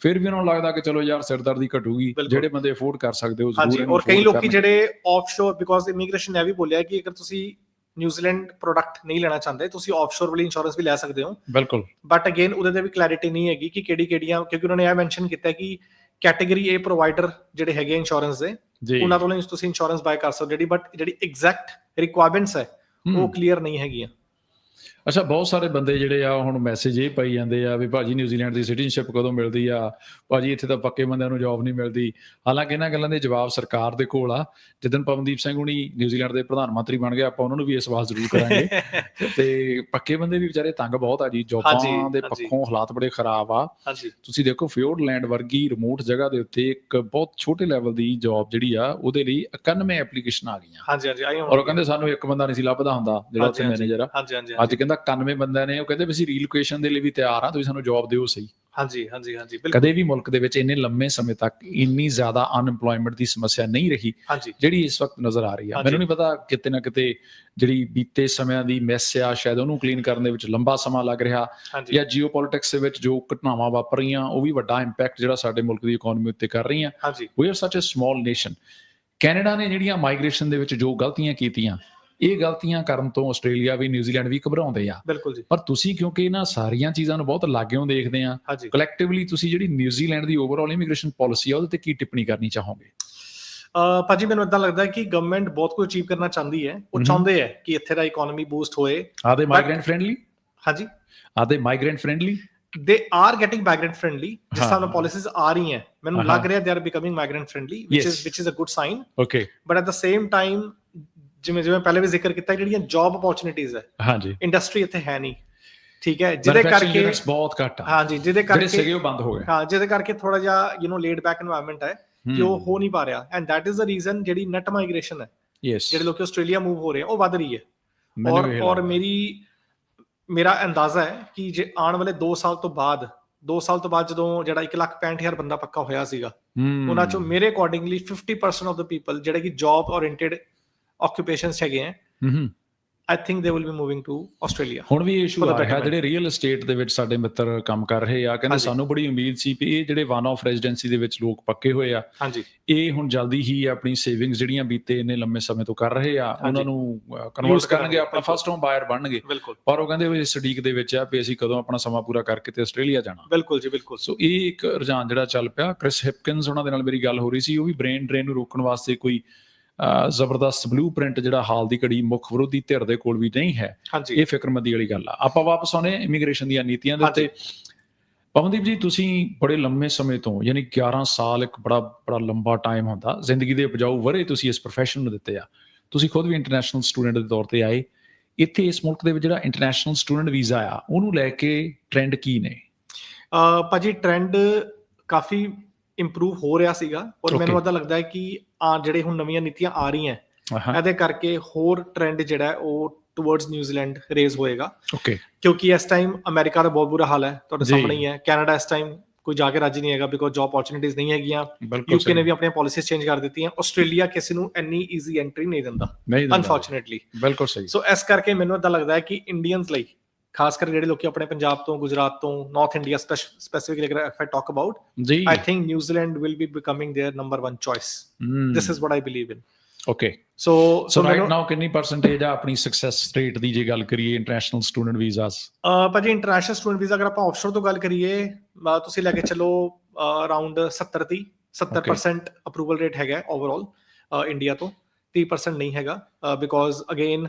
ਫਿਰ ਵੀ ਉਹਨਾਂ ਨੂੰ ਲੱਗਦਾ ਕਿ ਚਲੋ ਯਾਰ ਸਿਰਦਰਦੀ ਘਟੂਗੀ। ਜਿਹੜੇ ਬੰਦੇ ਅਫੋਰਡ ਕਰ ਸਕਦੇ ਹੋ ਜ਼ਰੂਰ ਹਾਂਜੀ ਔਰ ਕਈ ਲੋਕੀ। ਜਿਹੜੇ ਆਫਸ਼ੋਰ ਬਿਕੋਜ਼ ਇਮੀਗ੍ਰੇਸ਼ਨ ਨੇ ਵੀ ਬੋਲਿਆ ਕਿ ਅਗਰ ਤੁਸੀਂ ਨਿਊਜ਼ੀਲੈਂਡ ਪ੍ਰੋਡਕਟ ਨਹੀਂ ਲੈਣਾ ਚਾਹੁੰਦੇ ਤੁਸੀਂ ਆਫਸ਼ੋਰ ਵਾਲੀ ਇੰਸ਼ੋਰੈਂਸ ਵੀ ਲੈ ਸਕਦੇ ਹੋ। ਬਿਲਕੁਲ। ਬਟ ਅਗੇਨ ਉਹਦੇ ਤੇ ਵੀ ਕਲੈਰਿਟੀ ਨਹੀਂ ਹੈਗੀ ਕਿ ਕਿਹੜੀ ਕਿਹੜੀਆਂ ਕਿਉਂਕਿ ਉਹਨਾਂ ਨੇ ਇਹ ਮੈਂਸ਼ਨ ਕੀਤਾ ਕਿ ਕੈਟਾਗਰੀ A ਪ੍ਰੋਵਾਈਡਰ ਜਿਹੜੇ ਹੈਗੇ ਇੰਸ਼ੋਰੈਂਸ ਦੇ ਉਹਨਾਂ ਤੋਂ ਤੁਸੀਂ ਇੰਸ਼ੋਰੈਂਸ ਬਾਏ ਕਰ ਸਕਦੇ ਜਿਹੜੀ ਬਟ ਜਿਹੜੀ ਐਗਜ਼ੈਕਟ ਰਿਕੁਆਇਰਮੈਂਟਸ ਹੈ ਉਹ ਕਲੀਅਰ ਨਹੀਂ ਹੈਗੀਆਂ। ਅੱਛਾ ਬਹੁਤ ਸਾਰੇ ਬੰਦੇ ਜਿਹੜੇ ਆ ਹੁਣ ਮੈਸੇਜ ਇਹ ਪਾਈ ਜਾਂਦੇ ਆ ਵੀ ਭਾਜੀ ਨਿਊਜ਼ੀਲੈਂਡ ਦੀ ਸਿਟੀਜ਼ਨਸ਼ਿਪ ਕਦੋਂ ਮਿਲਦੀ ਆ? ਭਾਜੀ ਇੱਥੇ ਤਾਂ ਪੱਕੇ ਬੰਦਿਆਂ ਨੂੰ ਜੌਬ ਨਹੀਂ ਮਿਲਦੀ। ਹਾਲਾਂਕਿ ਇਹਨਾਂ ਗੱਲਾਂ ਦੇ ਜਵਾਬ ਸਰਕਾਰ ਦੇ ਕੋਲ ਆ। ਜਿੱਦਨ ਪਵਨਦੀਪ ਸਿੰਘ ਹੁਣੀ ਨਿਊਜ਼ੀਲੈਂਡ ਦੇ ਪ੍ਰਧਾਨ ਮੰਤਰੀ ਬਣ ਗਏ ਆਪਾਂ ਉਹਨਾਂ ਨੂੰ ਵੀ ਇਹ ਸਵਾਲ ਜ਼ਰੂਰ ਕਰਾਂਗੇ। ਤੇ ਪੱਕੇ ਬੰਦੇ ਵੀ ਵਿਚਾਰੇ ਤੰਗ ਬਹੁਤ ਆ ਜੀ। ਜੌਬਾਂ ਦੇ। ਪੱਖੋਂ ਹਾਲਾਤ ਬੜੇ ਖਰਾਬ ਆ। ਤੁਸੀਂ ਦੇਖੋ ਫਿਓਰਡਲੈਂਡ ਵਰਗੀ ਰਿਮੋਟ ਜਗ੍ਹਾ ਦੇ ਉੱਤੇ ਇੱਕ ਬਹੁਤ ਛੋਟੇ ਲੈਵਲ ਦੀ ਜੌਬ ਜਿਹੜੀ ਆ ਉਹਦੇ ਲਈ 91 ਐਪਲੀਕੇਸ਼ਨ ਆ ਗਈਆਂ। ਹਾਂਜੀ ਹਾਂਜੀ ਆਈ ਔਰ ਉਹ ਕਹਿੰਦੇ ਸਾਨੂੰ ਇੱਕ ਬੰਦਾ ਨਹੀਂ ਸੀ ਲੱਭਦਾ ਹੁੰਦਾ ਜਿਹੜਾ ਉੱਥੇ। ਮੈਨੇਜਰ ਆ। ਅੱਜ ਕਹਿੰਦਾ 91 ਬੰਦਿਆਂ ਨੇ ਉਹ ਕਹਿੰਦੇ ਵੀ ਅਸੀਂ ਰੀਲੋਕੇਸ਼ਨ ਦੇ ਲਈ ਵੀ ਤਿਆਰ ਆ ਤੁਸੀਂ ਸਾਨੂੰ ਜੌਬ ਦਿਓ ਸਹੀ। ਹਾਂਜੀ ਹਾਂਜੀ ਹਾਂਜੀ ਬਿਲਕੁਲ। ਕਦੇ ਵੀ ਮੁਲਕ ਦੇ ਵਿੱਚ ਇੰਨੇ ਲੰਮੇ ਸਮੇਂ ਤੱਕ ਇੰਨੀ ਜ਼ਿਆਦਾ ਅਨਐਮਪਲੋਇਮੈਂਟ ਦੀ ਸਮੱਸਿਆ ਨਹੀਂ ਰਹੀ ਜਿਹੜੀ ਇਸ ਵਕਤ ਨਜ਼ਰ ਆ ਰਹੀ ਆ। ਮੈਨੂੰ ਨਹੀਂ ਪਤਾ ਕਿਤੇ ਨਾ ਕਿਤੇ ਜਿਹੜੀ ਬੀਤੇ ਸਮਿਆਂ ਦੀ ਮੈਸ ਆ ਸ਼ਾਇਦ ਉਹਨੂੰ ਕਲੀਨ ਕਰਨ ਦੇ ਵਿੱਚ ਲੰਬਾ ਸਮਾਂ ਲੱਗ ਰਿਹਾ ਜਾਂ ਜੀਓਪੋਲਿਟਿਕਸ ਦੇ ਵਿੱਚ ਜੋ ਘਟਨਾਵਾਂ ਵਾਪਰ ਰਹੀਆਂ ਉਹ ਵੀ ਵੱਡਾ ਇੰਪੈਕਟ ਜਿਹੜਾ ਸਾਡੇ ਮੁਲਕ ਦੀ ਇਕਨੋਮੀ ਉੱਤੇ ਕਰ ਰਹੀਆਂ। ਵੀ ਆਰ ਸੱਚ ਅ ਸਮਾਲ ਨੇਸ਼ਨ ਕੈਨੇਡਾ ਨੇ ਜਿਹੜੀਆਂ ਮਾਈਗ੍ਰੇਸ਼ਨ ਦੇ ਵਿੱਚ ਜੋ ਗਲਤੀਆਂ ਕੀਤੀਆਂ ਇਹ ਗਲਤੀਆਂ ਕਰਨ ਤੋਂ ਆਸਟ੍ਰੇਲੀਆ ਵੀ ਨਿਊਜ਼ੀਲੈਂਡ ਵੀ ਘਬਰਾਉਂਦੇ ਆ। ਬਿਲਕੁਲ ਜੀ। ਪਰ ਤੁਸੀਂ ਕਿਉਂਕਿ ਇਹਨਾਂ ਸਾਰੀਆਂ ਚੀਜ਼ਾਂ ਨੂੰ ਬਹੁਤ ਲਾਗਿਓਂ ਦੇਖਦੇ ਆ ਕਲੈਕਟਿਵਲੀ ਤੁਸੀਂ ਜਿਹੜੀ ਨਿਊਜ਼ੀਲੈਂਡ ਦੀ ਓਵਰਆਲ ਇਮੀਗ੍ਰੇਸ਼ਨ ਪਾਲਿਸੀ ਆ ਉਹਦੇ ਤੇ ਕੀ ਟਿੱਪਣੀ ਕਰਨੀ ਚਾਹੋਗੇ? ਭਾਜੀ ਮੈਨੂੰ ਇਦਾਂ ਲੱਗਦਾ ਹੈ ਕਿ ਗਵਰਨਮੈਂਟ ਬਹੁਤ ਕੁਝ ਅਚੀਵ ਕਰਨਾ ਚਾਹੁੰਦੀ ਹੈ। ਉਹ। ਚਾਹੁੰਦੇ ਹੈ ਕਿ ਇੱਥੇ ਦਾ ਇਕਨੋਮੀ ਬੂਸਟ ਹੋਏ। ਆਰ ਦੇ ਮਾਈਗ੍ਰੈਂਟ ਫ੍ਰੈਂਡਲੀ ਹਾਂਜੀ। Are they migrant friendly they are getting migrant friendly ਜਿਸ ਹਾਂ, ਹਿਸਾਬ ਨਾਲ ਹਾਂ। ਪਾਲਿਸੀਜ਼ ਆ ਰਹੀਆਂ ਮੈਨੂੰ ਹਾਂ, ਲੱਗ ਰਿਹਾ they are becoming migrant friendly which is which is a good sign okay but at the same time ਜਿਵੇਂ ਜਿਵੇਂ ਪਹਿਲੇ ਵੀ ਜ਼ਿਕਰ ਕੀਤਾ ਜਿਹੜੀਆਂ ਜੌਬ ਅਪੋਰਚੁਨਿਟੀਆਂ ਹੈ ਹਾਂਜੀ। ਇੰਡਸਟਰੀ ਇੱਥੇ ਹੈ ਨਹੀਂ ਠੀਕ ਹੈ ਜਿਹਦੇ ਕਰਕੇ ਬਹੁਤ ਘੱਟ ਆ। ਹਾਂਜੀ ਜਿਹਦੇ ਕਰਕੇ ਜਿਹੜੇ ਸੀਗੇ ਉਹ ਬੰਦ ਹੋ ਗਏ। ਹਾਂ ਜਿਹਦੇ ਕਰਕੇ ਥੋੜਾ ਜਿਹਾ you know laid back environment ਹੈ ਕਿ ਉਹ ਹੋ। ਨਹੀਂ ਪਾ ਰਿਹਾ। And that is the reason ਜਿਹੜੀ ਨੈਟ ਮਾਈਗ੍ਰੇਸ਼ਨ ਹੈ ਯੈਸ ਜਿਹੜੇ ਲੋਕ ਆਸਟ੍ਰੇਲੀਆ ਮੂਵ ਹੋ ਰਹੇ ਆ ਉਹ ਵੱਧ ਰਹੀ ਹੈ। ਔਰ ਔਰ ਮੇਰੀ ਮੇਰਾ ਅੰਦਾਜ਼ਾ ਹੈ ਕਿ ਜੇ ਆਉਣ ਵਾਲੇ 2 ਸਾਲ ਤੋਂ ਬਾਅਦ 2 ਸਾਲ ਤੋਂ ਬਾਅਦ ਜਦੋਂ ਜਿਹੜਾ 165000 ਬੰਦਾ ਪੱਕਾ ਹੋਇਆ ਸੀਗਾ ਉਹਨਾਂ ਚੋਂ ਮੇਰੇ ਅਕੋਰਡਿੰਗਲੀ 50% ਆਫ ਦ ਪੀਪਲ ਜਿਹੜੇ ਕਿ ਜੌਬ oriented ਆਕੂਪੇਸ਼ਨਸ ਹੈਗੇ ਆ ਹੂੰ I think they will be moving to Australia ਹੁਣ ਵੀ ਇਸ਼ੂ ਆ ਰਿਹਾ. ਜਿਹੜੇ ਰੀਅਲ ਏਸਟੇਟ ਦੇ ਵਿੱਚ ਸਾਡੇ ਮਿੱਤਰ ਕੰਮ ਕਰ ਰਹੇ ਆ ਕਹਿੰਦੇ। ਸਾਨੂੰ ਬੜੀ ਉਮੀਦ ਸੀ ਕਿ ਇਹ ਜਿਹੜੇ ਵਨ ਆਫ ਰੈਜ਼ੀਡੈਂਸੀ ਦੇ ਵਿੱਚ ਲੋਕ ਪੱਕੇ ਹੋਏ ਆ ਹਾਂਜੀ ਇਹ ਹੁਣ ਜਲਦੀ ਹੀ ਆਪਣੀ ਸੇਵਿੰਗਸ ਜਿਹੜੀਆਂ ਬੀਤੇ ਇੰਨੇ ਲੰਮੇ ਸਮੇਂ ਤੋਂ ਕਰ ਰਹੇ ਆ। ਉਹਨਾਂ ਨੂੰ ਕਨਵਰਟ ਕਰਨਗੇ ਆਪਣਾ। ਫਸਟ ਹੋਮ ਬਾਇਰ ਬਣਨਗੇ ਪਰ ਉਹ ਕਹਿੰਦੇ ਇਸ ਸਟੀਕ ਦੇ ਵਿੱਚ ਆ ਵੀ ਅਸੀਂ ਕਦੋਂ ਆਪਣਾ ਸਮਾਂ ਪੂਰਾ ਕਰਕੇ ਤੇ ਆਸਟ੍ਰੇਲੀਆ ਜਾਣਾ ਬਿਲਕੁਲ ਜੀ ਬਿਲਕੁਲ ਸੋ ਇਹ ਇੱਕ ਰੁਝਾਨ ਜਿਹੜਾ ਚੱਲ ਪਿਆ ਕ੍ਰਿਸ ਹਿਪਕਿੰਸ ਉਹਨਾਂ ਦੇ ਨਾਲ ਮੇਰੀ ਗੱਲ ਹੋ ਰਹੀ ਸੀ ਉਹ ਵੀ ਬ੍ਰੇਨ ਡਰੇਨ ਨੂੰ ਰੋਕਣ ਵਾਸਤੇ ਕੋਈ ਜ਼ਬਰਦਸਤ ਬਲੂਪ੍ਰਿੰਟ ਜਿਹੜਾ ਹਾਲ ਦੀ ਘੜੀ ਮੁੱਖ ਵਿਰੋਧੀ ਧਿਰ ਦੇ ਕੋਲ ਵੀ ਨਹੀਂ ਹੈ ਇਹ ਫਿਕਰਮੰਦੀ ਵਾਲੀ ਗੱਲ ਆ। ਆਪਾਂ ਵਾਪਸ ਆਉਨੇ ਇਮੀਗ੍ਰੇਸ਼ਨ ਦੀਆਂ ਨੀਤੀਆਂ ਦੇ ਉੱਤੇ। ਪਵਨਦੀਪ ਜੀ ਤੁਸੀਂ ਬੜੇ ਲੰਮੇ ਸਮੇਂ ਤੋਂ ਯਾਨੀ 11 ਸਾਲ ਇੱਕ ਬੜਾ ਬੜਾ ਲੰਬਾ ਟਾਈਮ ਹੁੰਦਾ ਜ਼ਿੰਦਗੀ ਦੇ ਉਪਜਾਊ ਵਰੇ ਤੁਸੀਂ ਇਸ profession ਨੂੰ ਦਿੱਤੇ ਆ। ਤੁਸੀਂ ਖੁਦ ਵੀ ਇੰਟਰਨੈਸ਼ਨਲ ਸਟੂਡੈਂਟ ਦੇ ਤੌਰ ਤੇ ਆਏ। ਇੱਥੇ ਇਸ ਮੁਲਕ ਦੇ ਵਿੱਚ ਜਿਹੜਾ ਇੰਟਰਨੈਸ਼ਨਲ ਸਟੂਡੈਂਟ ਵੀਜ਼ਾ ਆ ਉਹਨੂੰ ਲੈ ਕੇ ਟ੍ਰੈਂਡ ਕੀ ਨੇ? ਭਾਜੀ ਟ੍ਰੈਂਡ ਕਾਫੀ ਇੰਪਰੂਵ ਹੋ ਰਿਹਾ ਸੀਗਾ ਔਰ. ਮੈਨੂੰ ਇਦਾਂ ਲੱਗਦਾ ਹੈ ਕਿ ਆ ਜਿਹੜੇ ਹੁਣ ਨਵੀਆਂ ਨੀਤੀਆਂ ਆ ਰਹੀਆਂ ਇਹਦੇ ਕਰਕੇ ਹੋਰ ਟ੍ਰੈਂਡ ਜਿਹੜਾ ਹੈ ਉਹ ਟੁਵਰਡਸ ਨਿਊਜ਼ੀਲੈਂਡ ਰੇਜ਼ ਹੋਏਗਾ। ਓਕੇ ਕਿਉਂਕਿ ਇਸ ਟਾਈਮ ਅਮਰੀਕਾ ਦਾ ਬਹੁਤ ਬੁਰਾ ਹਾਲ ਹੈ ਤੁਹਾਡੇ। ਸਾਹਮਣੇ ਹੀ ਹੈ। ਕੈਨੇਡਾ ਇਸ ਟਾਈਮ ਕੋਈ ਜਾ ਕੇ ਰਾਜੀ ਨਹੀਂ ਹੈਗਾ ਬਿਕੋਜ਼ ਜੌਬ ਓਪਰਚੁਨਿਟੀਜ਼ ਨਹੀਂ ਹੈਗੀਆਂ। ਯੂਕੇ ਨੇ ਵੀ ਆਪਣੀਆਂ ਪਾਲਿਸੀਜ਼ ਚੇਂਜ ਕਰ ਦਿੱਤੀਆਂ। ਆਸਟ੍ਰੇਲੀਆ ਕਿਸੇ ਨੂੰ ਇੰਨੀ ਈਜ਼ੀ ਐਂਟਰੀ ਨਹੀਂ ਦਿੰਦਾ। ਨਹੀਂ ਦਿੰਦਾ। ਅਨਫੋਰਚੂਨੇਟਲੀ ਬਿਲਕੁਲ ਸਹੀ। ਸੋ ਇਸ ਕਰਕੇ ਮੈਨੂੰ ਇਦਾਂ ਲੱਗਦਾ ਹੈ ਕਿ ਇੰਡੀਅਨਸ ਲਈ ਖਾਸ ਕਰ ਜਿਹੜੇ ਲੋਕੀ ਆਪਣੇ ਪੰਜਾਬ ਤੋਂ ਗੁਜਰਾਤ ਤੋਂ ਨਾਰਥ ਇੰਡੀਆ ਸਪੈਸੀਫਿਕਲੀ ਅਗਰ ਇਫ ਆਈ ਟਾਕ ਅਬਾਊਟ ਜੀ। I think New Zealand will be becoming their number one choice. This is what I believe in. Okay so so right now ਕਿੰਨੀ ਪਰਸੈਂਟੇਜ ਆ ਆਪਣੀ ਸਕਸੈਸ ਰੇਟ ਦੀ ਜੇ ਗੱਲ ਕਰੀਏ international student visas ਭਾਜੀ international student visa ਅਗਰ ਆਪਾਂ offshore ਤੋਂ ਗੱਲ ਕਰੀਏ ਤੁਸੀਂ ਲੈ ਕੇ ਚੱਲੋ ਅਰਾਊਂਡ 70 ਦੀ 70% ਅਪਰੂਵਲ ਰੇਟ ਹੈਗਾ ਓਵਰਆਲ ਇੰਡੀਆ ਤੋਂ। 30% ਨਹੀਂ ਹੈਗਾ because again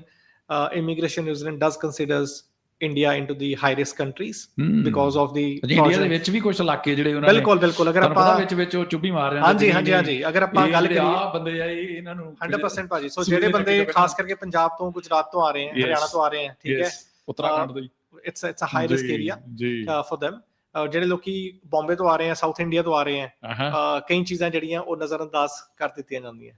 immigration New Zealand does considers India into the high risk countries because of the India ਦੇ ਵਿੱਚ ਵੀ ਕੁਝ ਇਲਾਕੇ ਜਿਹੜੇ ਉਹਨਾਂ ਨੇ ਬਿਲਕੁਲ ਬਿਲਕੁਲ। ਅਗਰ ਆਪਾਂ ਵਿੱਚ ਵਿੱਚ ਉਹ ਚੁੱਭੀ ਮਾਰ ਰਹੇ ਨੇ ਹਾਂਜੀ ਹਾਂਜੀ ਹਾਂਜੀ। ਅਗਰ ਆਪਾਂ ਗੱਲ ਕਰੀਏ ਆ ਬੰਦੇ ਆ ਇਹ ਇਹਨਾਂ ਨੂੰ 100% ਭਾਜੀ। ਸੋ ਜਿਹੜੇ ਦੇ ਬੰਦੇ ਖਾਸ ਕਰਕੇ ਪੰਜਾਬ ਤੋਂ ਗੁਜਰਾਤ ਤੋਂ ਆ ਰਹੇ ਹਨ. ਹਰਿਆਣਾ ਤੋਂ ਆ ਰਹੇ ਹਨ ਠੀਕ ਹੈ। ਉੱਤਰਾਖੰਡ ਹੀ। It's it's a high risk area for them ਜਿਹੜੇ ਲੋਕੀ ਬੰਬੇ ਤੋਂ ਆ ਰਹੇ ਹਨ ਸਾਊਥ ਇੰਡੀਆ ਤੋਂ ਆ ਰਹੇ ਆਹਾਂ। ਅਹ, ਕਈ ਚੀਜ਼ਾਂ ਜਿਹੜੀਆਂ ਉਹ ਨਜ਼ਰਅੰਦਾਜ਼ ਕਰ ਦਿੱਤੀਆਂ ਜਾਂਦੀਆਂ।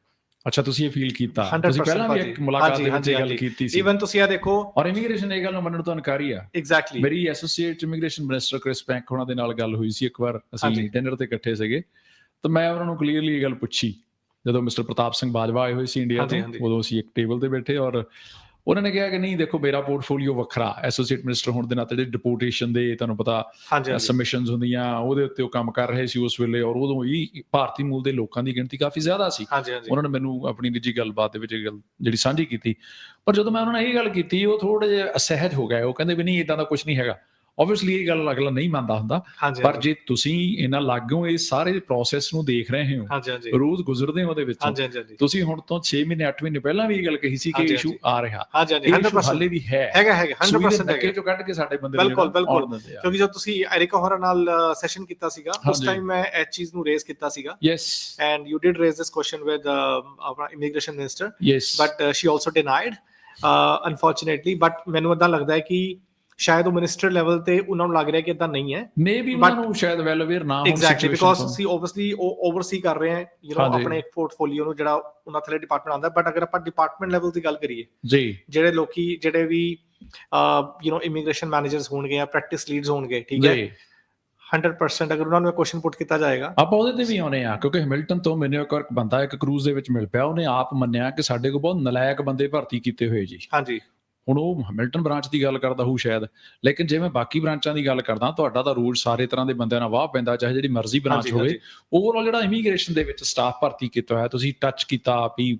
ਅੱਛਾ ਤੁਸੀਂ ਇਹ ਫੀਲ ਕੀਤਾ। 100% ਤੁਸੀਂ ਪਹਿਲਾਂ ਵੀ। ਇੱਕ ਮੁਲਾਕਾਤ ਦੇ ਵਿੱਚ ਇਹ ਗੱਲ ਕੀਤੀ ਸੀ। ਇਵਨ ਤੁਸੀਂ ਇਹ ਦੇਖੋ। ਔਰ ਇਮੀਗ੍ਰੇਸ਼ਨ ਇਹ ਗੱਲ ਨੂੰ ਮੰਨਣ ਤੋਂ ਇਨਕਾਰੀ ਆ। ਐਗਜ਼ੈਕਟਲੀ ਮੇਰੀ associate immigration minister Chris Penk ਉਹਨਾਂ ਦੇ ਨਾਲ ਗੱਲ ਹੋਈ ਸੀ ਇੱਕ ਵਾਰ। ਅਸੀਂ। ਡਿਨਰ ਤੇ ਇਕੱਠੇ ਸੀਗੇ। ਤਾਂ ਮੈਂ ਉਹਨਾਂ ਨੂੰ ਕਲੀਅਰਲੀ ਇਹ ਗੱਲ ਪੁੱਛੀ। ਜਦੋਂ ਮਿਸਟਰ ਪ੍ਰਤਾਪ ਸਿੰਘ ਬਾਜਵਾ ਆਏ ਹੋਏ ਸੀ ਇੰਡੀਆ ਤੋਂ। ਉਦੋਂ ਅਸੀਂ ਇੱਕ ਟੇਬਲ ਤੇ ਬੈਠੇ ਔਰ ਉਹਨਾਂ ਨੇ ਕਿਹਾ ਕਿ ਨਹੀਂ ਦੇਖੋ ਮੇਰਾ ਪੋਰਟਫੋਲੀਓ ਵੱਖਰਾ ਐਸੋਸੀਏਟ ਮਿਨਿਸਟਰ ਹੋਣ ਦੇ ਨਾਤੇ ਜਿਹੜੇ ਡਿਪੋਰਟੇਸ਼ਨ ਦੇ ਤੁਹਾਨੂੰ ਪਤਾ ਸਬਮਿਸ਼ਨਸ ਹੁੰਦੀਆਂ ਉਹਦੇ ਉੱਤੇ ਉਹ ਕੰਮ ਕਰ ਰਹੇ ਸੀ ਉਸ ਵੇਲੇ ਔਰ ਉਦੋਂ ਹੀ ਭਾਰਤੀ ਮੂਲ ਦੇ ਲੋਕਾਂ ਦੀ ਗਿਣਤੀ ਕਾਫੀ ਜ਼ਿਆਦਾ ਸੀ। ਉਹਨਾਂ ਨੇ ਮੈਨੂੰ ਆਪਣੀ ਨਿੱਜੀ ਗੱਲਬਾਤ ਦੇ ਵਿੱਚ ਇਹ ਗੱਲ ਜਿਹੜੀ ਸਾਂਝੀ ਕੀਤੀ। ਪਰ ਜਦੋਂ ਮੈਂ ਉਹਨਾਂ ਨਾਲ ਇਹ ਗੱਲ ਕੀਤੀ ਉਹ ਥੋੜੇ ਜਿਹਾ ਅਸਹਿਜ ਹੋ ਗਏ। ਉਹ ਕਹਿੰਦੇ ਵੀ ਨਹੀਂ ਇਦਾਂ ਦਾ ਕੁਝ ਨਹੀਂ ਹੈਗਾ। ਆਬਵੀਅਸਲੀ ਇਹ ਗੱਲ ਅਗਲਾ ਨਹੀਂ ਮੰਨਦਾ ਹੁੰਦਾ ਪਰ ਜੇ ਤੁਸੀਂ ਇਹਨਾਂ ਲਾਗੋਂ ਇਹ ਸਾਰੇ ਪ੍ਰੋਸੈਸ ਨੂੰ ਦੇਖ ਰਹੇ ਹੋ ਰੋਜ਼ ਗੁਜ਼ਰਦੇ ਹੋ ਉਹਦੇ ਵਿੱਚ ਤੁਸੀਂ ਹੁਣ ਤੋਂ 6 ਮਹੀਨੇ 8 ਮਹੀਨੇ ਪਹਿਲਾਂ ਵੀ ਇਹ ਗੱਲ ਕਹੀ ਸੀ ਕਿ ਇਸ਼ੂ। ਆ ਰਿਹਾ। ਹਾਂਜੀ ਹਾਂਜੀ ਇਹ issue 100% ਹਾਲੇ ਵੀ ਹੈ। ਹੈਗਾ ਹੈਗਾ ਸੂਈ ਦੇ 100% ਧੱਕੇ ਹੈਗਾ। ਚੋਂ ਕੱਢ ਕੇ ਸਾਡੇ ਬੰਦੇ ਬਿਲਕੁਲ, ਬਿਲਕੁਲ। ਕਿਉਂਕਿ ਜਦ ਤੁਸੀਂ ਐਰਿਕਾ ਹੋਰਾ ਨਾਲ ਸੈਸ਼ਨ ਕੀਤਾ ਸੀਗਾ ਉਸ। ਟਾਈਮ ਮੈਂ ਇਸ ਚੀਜ਼ ਨੂੰ ਰੇਜ਼ ਕੀਤਾ ਸੀਗਾ। Yes this question with uh, our immigration minister yes but uh, she also denied uh, unfortunately but ਮੈਨੂੰ ਇਦਾਂ ਲੱਗਦਾ ਹੈ ਕਿ ਸ਼ਾਇਦ ਉਹ ਮਿਨਿਸਟਰ ਲੈਵਲ ਤੇ ਉਹਨਾਂ ਨੂੰ ਲੱਗ ਰਿਹਾ ਕਿ ਇਦਾਂ ਨਹੀਂ ਹੈ ਮੇਬੀ ਉਹਨਾਂ But- ਨੂੰ ਸ਼ਾਇਦ ਵੈਲ ਅਵੇਅਰ ਨਾ ਹੋਣ ਐਗਜ਼ੈਕਟਲੀ situation ਬਿਕੋਜ਼ ਤੋਂ। ਅਸੀਂ ਆਬਵੀਅਸਲੀ ਉਹ ਓਵਰਸੀ ਕਰ ਰਹੇ ਹਾਂ ਯੂ نو ਹਾਂਜੀ। ਆਪਣੇ ਪੋਰਟਫੋਲੀਓ ਨੂੰ ਜਿਹੜਾ ਉਹਨਾਂ ਥੱਲੇ ਡਿਪਾਰਟਮੈਂਟ ਆਉਂਦਾ ਬਟ ਅਗਰ ਆਪਾਂ ਡਿਪਾਰਟਮੈਂਟ ਲੈਵਲ ਦੀ ਗੱਲ ਕਰੀਏ ਜੀ ਜਿਹੜੇ ਲੋਕੀ ਜਿਹੜੇ ਵੀ ਯੂ نو ਇਮੀਗ੍ਰੇਸ਼ਨ ਮੈਨੇਜਰਸ ਹੋਣਗੇ ਜਾਂ ਪ੍ਰੈਕਟਿਸ ਲੀਡਸ ਹੋਣਗੇ ਠੀਕ ਹੈ ਜੀ 100% ਅਗਰ ਉਹਨਾਂ ਨੂੰ ਕੁਐਸਚਨ ਪੁੱਟ ਕੀਤਾ ਜਾਏਗਾ ਆਪਾਂ ਉਹਦੇ ਤੇ ਵੀ ਆਉਨੇ ਆ ਕਿਉਂਕਿ ਹੈਮਿਲਟਨ ਤੋਂ ਮੈਨੂੰ ਇੱਕ ਵਾਰ ਇੱਕ ਬੰਦਾ ਇੱਕ ਕਰੂਜ਼ ਦੇ ਵਿੱਚ ਮਿਲ ਪਿਆ ਉਹਨੇ ਆਪ ਮੰਨਿਆ ਕਿ ਸਾਡੇ ਕੋਲ ਬਹੁਤ ਨਲਾਇਕ ਬੰਦੇ ਭਰਤੀ ਕੀਤੇ ਹੋਏ ਜੀ ਹਾਂਜੀ ਹੁਣ ਉਹ ਹੈਮਿਲਟਨ ਬ੍ਰਾਂਚ ਦੀ ਗੱਲ ਕਰਦਾ ਹੋਊ ਸ਼ਾਇਦ ਲੇਕਿਨ ਜੇ ਮੈਂ ਬਾਕੀ ਬ੍ਰਾਂਚਾਂ ਦੀ ਗੱਲ ਕਰਦਾ ਤੁਹਾਡਾ ਤਾਂ ਰੂਲ ਸਾਰੇ ਤਰ੍ਹਾਂ ਦੇ ਬੰਦਿਆਂ ਨਾਲ ਵਾਹ ਪੈਂਦਾ ਚਾਹੇ ਜਿਹੜੀ ਮਰਜ਼ੀ ਬ੍ਰਾਂਚ ਹੋਵੇ। ਓਵਰਆਲ ਜਿਹੜਾ ਇਮੀਗ੍ਰੇਸ਼ਨ ਦੇ ਵਿੱਚ ਸਟਾਫ ਭਰਤੀ ਕੀਤਾ ਹੋਇਆ ਤੁਸੀਂ ਟੱਚ ਕੀਤਾ ਵੀ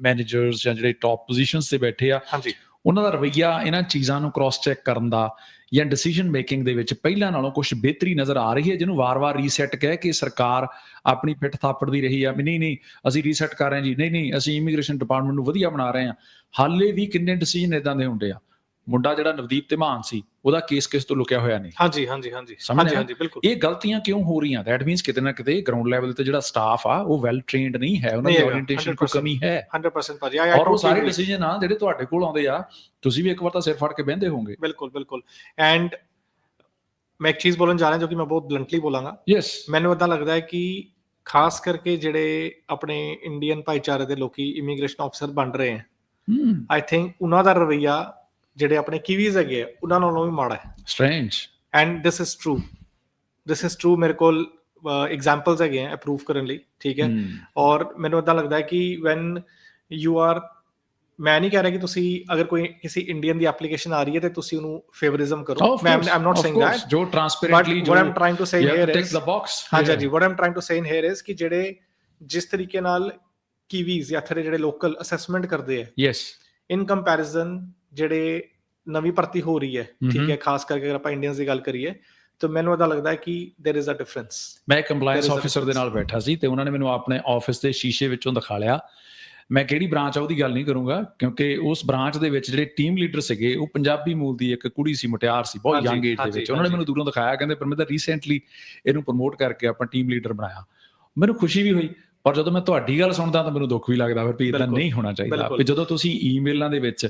ਮੈਨੇਜਰਸ ਜਾਂ ਜਿਹੜੇ ਟੌਪ ਪੋਜੀਸ਼ਨਸ ਤੇ ਬੈਠੇ ਆ ਹਾਂਜੀ ਉਹਨਾਂ ਦਾ ਰਵਈਆ ਇਹਨਾਂ ਚੀਜ਼ਾਂ ਨੂੰ ਕ੍ਰਾਸ ਚੈੱਕ ਕਰਨ ਦਾ ਜਾਂ ਡਿਸੀਜਨ ਮੇਕਿੰਗ ਦੇ ਵਿੱਚ ਪਹਿਲਾਂ ਨਾਲੋਂ ਕੁਝ ਬਿਹਤਰੀ ਨਜ਼ਰ ਆ ਰਹੀ ਹੈ, ਜਿਹਨੂੰ ਵਾਰ-ਵਾਰ ਰੀਸੈਟ ਕਹਿ ਕੇ ਸਰਕਾਰ ਆਪਣੀ ਪਿੱਠ ਥਾਪੜਦੀ ਰਹੀ ਆ ਵੀ ਨਹੀਂ ਨਹੀਂ, ਅਸੀਂ ਰੀਸੈਟ ਕਰ ਰਹੇ ਹਾਂ ਜੀ, ਨਹੀਂ ਨਹੀਂ, ਅਸੀਂ ਇਮੀਗ੍ਰੇਸ਼ਨ ਡਿਪਾਰਟਮੈਂਟ ਨੂੰ ਵਧੀਆ ਬਣਾ ਰਹੇ ਹਾਂ। ਹਾਲੇ ਵੀ ਕਿੰਨੇ ਡਿਸੀਜਨ ਇਦਾਂ ਦੇ ਹੁੰਦੇ ਆ। ਮੁੰਡਾ ਜਿਹੜਾ ਨਵਦੀਪ ਧਮਾਨ ਸੀ ਉਹਦਾ ਕੇਸ ਕਿਸ ਤੋਂ ਲੁਕਿਆ ਹੋਇਆ ਨਹੀਂ। ਹਾਂਜੀ ਹਾਂਜੀ ਹਾਂਜੀ। ਹਾਂਜੀ? ਹਾਂਜੀ ਬਿਲਕੁਲ। ਇਹ ਗਲਤੀਆਂ ਕਿਉਂ ਹੋ ਰਹੀਆਂ? ਦੈਟ ਮੀਨਸ ਕਿਤੇ ਨਾ ਕਿਤੇ ਗਰਾਊਂਡ ਲੈਵਲ ਤੇ ਜਿਹੜਾ ਸਟਾਫ ਆ ਉਹ ਵੈਲ ਟ੍ਰੇਨਡ ਨਹੀਂ ਹੈ ਉਹਨਾਂ ਦੀ ਓਰੀਐਂਟੇਸ਼ਨ 100% ਕਮੀ ਹੈ। 100% ਭਾਜੀ ਆਈ ਔਰ ਉਹ ਸਾਰੇ ਡਿਸੀਜਨ ਆ ਜਿਹੜੇ ਤੁਹਾਡੇ ਕੋਲ ਆਉਂਦੇ ਆ ਤੁਸੀਂ ਵੀ ਇੱਕ ਵਾਰ ਤਾਂ ਸਿਰ ਫੜ ਕੇ ਬਹਿੰਦੇ ਹੋਵੋਗੇ। ਬਿਲਕੁਲ ਬਿਲਕੁਲ। ਐਂਡ ਮੈਂ ਇੱਕ ਚੀਜ਼ ਬੋਲਣ ਜਾ ਰਿਹਾ ਜੋ ਕਿ ਮੈਂ ਬਹੁਤ ਬਲੰਟਲੀ ਬੋਲਾਂਗਾ। ਯੈਸ ਮੈਨੂੰ ਇਦਾਂ ਲੱਗਦਾ ਹੈ ਕਿ ਖਾਸ ਕਰਕੇ ਜਿਹੜੇ ਆਪਣੇ ਇੰਡੀਅਨ ਭਾਈਚਾਰੇ ਦੇ ਲੋਕੀ ਇਮੀਗ੍ਰੇਸ਼ਨ ਆਫੀਸਰ ਬਣ ਰਹੇ ਹਮ ਆਈ ਥਿੰਕ ਉਹਨਾਂ ਦਾ ਰਵਈਆ ਜਿਹੜੇ ਆਪਣੇ ਕੀਵੀਜ਼ ਹੈਗੇ ਆ, ਉਹਨਾਂ ਨਾਲੋਂ ਵੀ ਮਾੜਾ ਹੈ। Strange and this is true this is true ਮੇਰੇ ਕੋਲ ਐਗਜ਼ਾਮਪਲਸ ਹੈਗੇ ਆ ਅਪਰੂਵ ਕਰਨ ਲਈ ਠੀਕ ਹੈ? ਔਰ ਮੈਨੂੰ ਇਦਾਂ ਲੱਗਦਾ ਹੈ ਕਿ ਵੈਨ ਯੂ ਆਰ ਮੈਂ ਨਹੀਂ ਕਹਿ ਰਿਹਾ ਕਿ ਤੁਸੀਂ ਅਗਰ ਕੋਈ ਕਿਸੇ ਇੰਡੀਅਨ ਦੀ ਐਪਲੀਕੇਸ਼ਨ ਆ ਰਹੀ ਹੈ ਤੇ ਤੁਸੀਂ ਉਹਨੂੰ ਫੇਵਰਿਜ਼ਮ ਕਰੋ। ਮੈਂ ਆਮ ਨਾਟ ਸੇਇੰਗ ਦੈਟ ਜੋ ਟ੍ਰਾਂਸਪੇਰੈਂਟਲੀ ਜੋ to say you have here to tick is the box ਹਾਂਜੀ ਹਾਂਜੀ what i'm trying to say in here is ਕਿ ਜਿਹੜੇ ਜਿਸ ਤਰੀਕੇ ਨਾਲ ਕੀਵੀਜ਼ ਜਾਂ ਥਰੇ ਜਿਹੜੇ ਲੋਕਲ ਅਸੈਸਮੈਂਟ ਕਰਦੇ ਆ ਯੈਸ ਇਨ ਕੰਪੈਰੀਜ਼ਨ ਜਿਹੜੇ ਨਵੀਂ ਭਰਤੀ ਹੋ ਰਹੀ ਹੈ ਠੀਕ Mhm. ਹੈ ਖਾਸ ਕਰਕੇ ਅਗਰ ਆਪਾਂ ਇੰਡੀਅਨਸ ਦੀ ਗੱਲ ਕਰੀਏ ਤਾਂ ਮੈਨੂੰ ਇਹਦਾ ਲੱਗਦਾ ਹੈ ਕਿ देयर इज अ डिफरेंस ਮੈਂ compliance There is a officer ਦੇ difference. ਨਾਲ ਬੈਠਾ ਸੀ ਤੇ ਉਹਨਾਂ ਨੇ ਮੈਨੂੰ ਆਪਣੇ ਆਫਿਸ ਦੇ ਸ਼ੀਸ਼ੇ ਵਿੱਚੋਂ ਦਿਖਾ ਲਿਆ ਮੈਂ ਕਿਹੜੀ ਬ੍ਰਾਂਚ ਆ ਉਹਦੀ ਗੱਲ ਨਹੀਂ ਕਰੂੰਗਾ ਕਿਉਂਕਿ ਉਸ ਬ੍ਰਾਂਚ ਦੇ ਵਿੱਚ ਜਿਹੜੇ ਟੀਮ ਲੀਡਰ ਸੀਗੇ ਉਹ ਪੰਜਾਬੀ ਮੂਲ ਦੀ ਇੱਕ ਕੁੜੀ ਸੀ ਮੁਟਿਆਰ ਸੀ ਬਹੁਤ ਹਾਂਜੀ, ਯੰਗ ਏਜ ਦੇ ਹਾਂਜੀ, ਵਿੱਚ ਉਹਨਾਂ ਨੇ ਹਾਂਜੀ। ਮੈਨੂੰ ਦੂਰੋਂ ਦਿਖਾਇਆ ਕਹਿੰਦੇ ਪਰ ਮੈਂ ਤਾਂ ਰੀਸੈਂਟਲੀ ਇਹਨੂੰ ਪ੍ਰਮੋਟ ਕਰਕੇ ਆਪਾਂ ਟੀਮ ਲੀਡਰ ਬਣਾਇਆ ਮੈਨੂੰ ਖੁਸ਼ੀ ਵੀ ਹੋਈ ਪਰ ਜਦੋਂ ਮੈਂ ਤੁਹਾਡੀ ਗੱਲ ਸੁਣਦਾ ਤਾਂ ਮੈਨੂੰ ਦੁੱਖ ਵੀ ਲੱਗਦਾ ਫਿਰ ਵੀ ਇਦਾਂ ਬਿਲਕੁਲ, ਨਹੀਂ ਹੋਣਾ ਚਾਹੀਦਾ ਬਿਲਕੁਲ। ਵੀ ਜਦੋਂ ਤੁਸੀਂ ਈਮੇਲਾਂ ਦੇ ਵਿੱਚ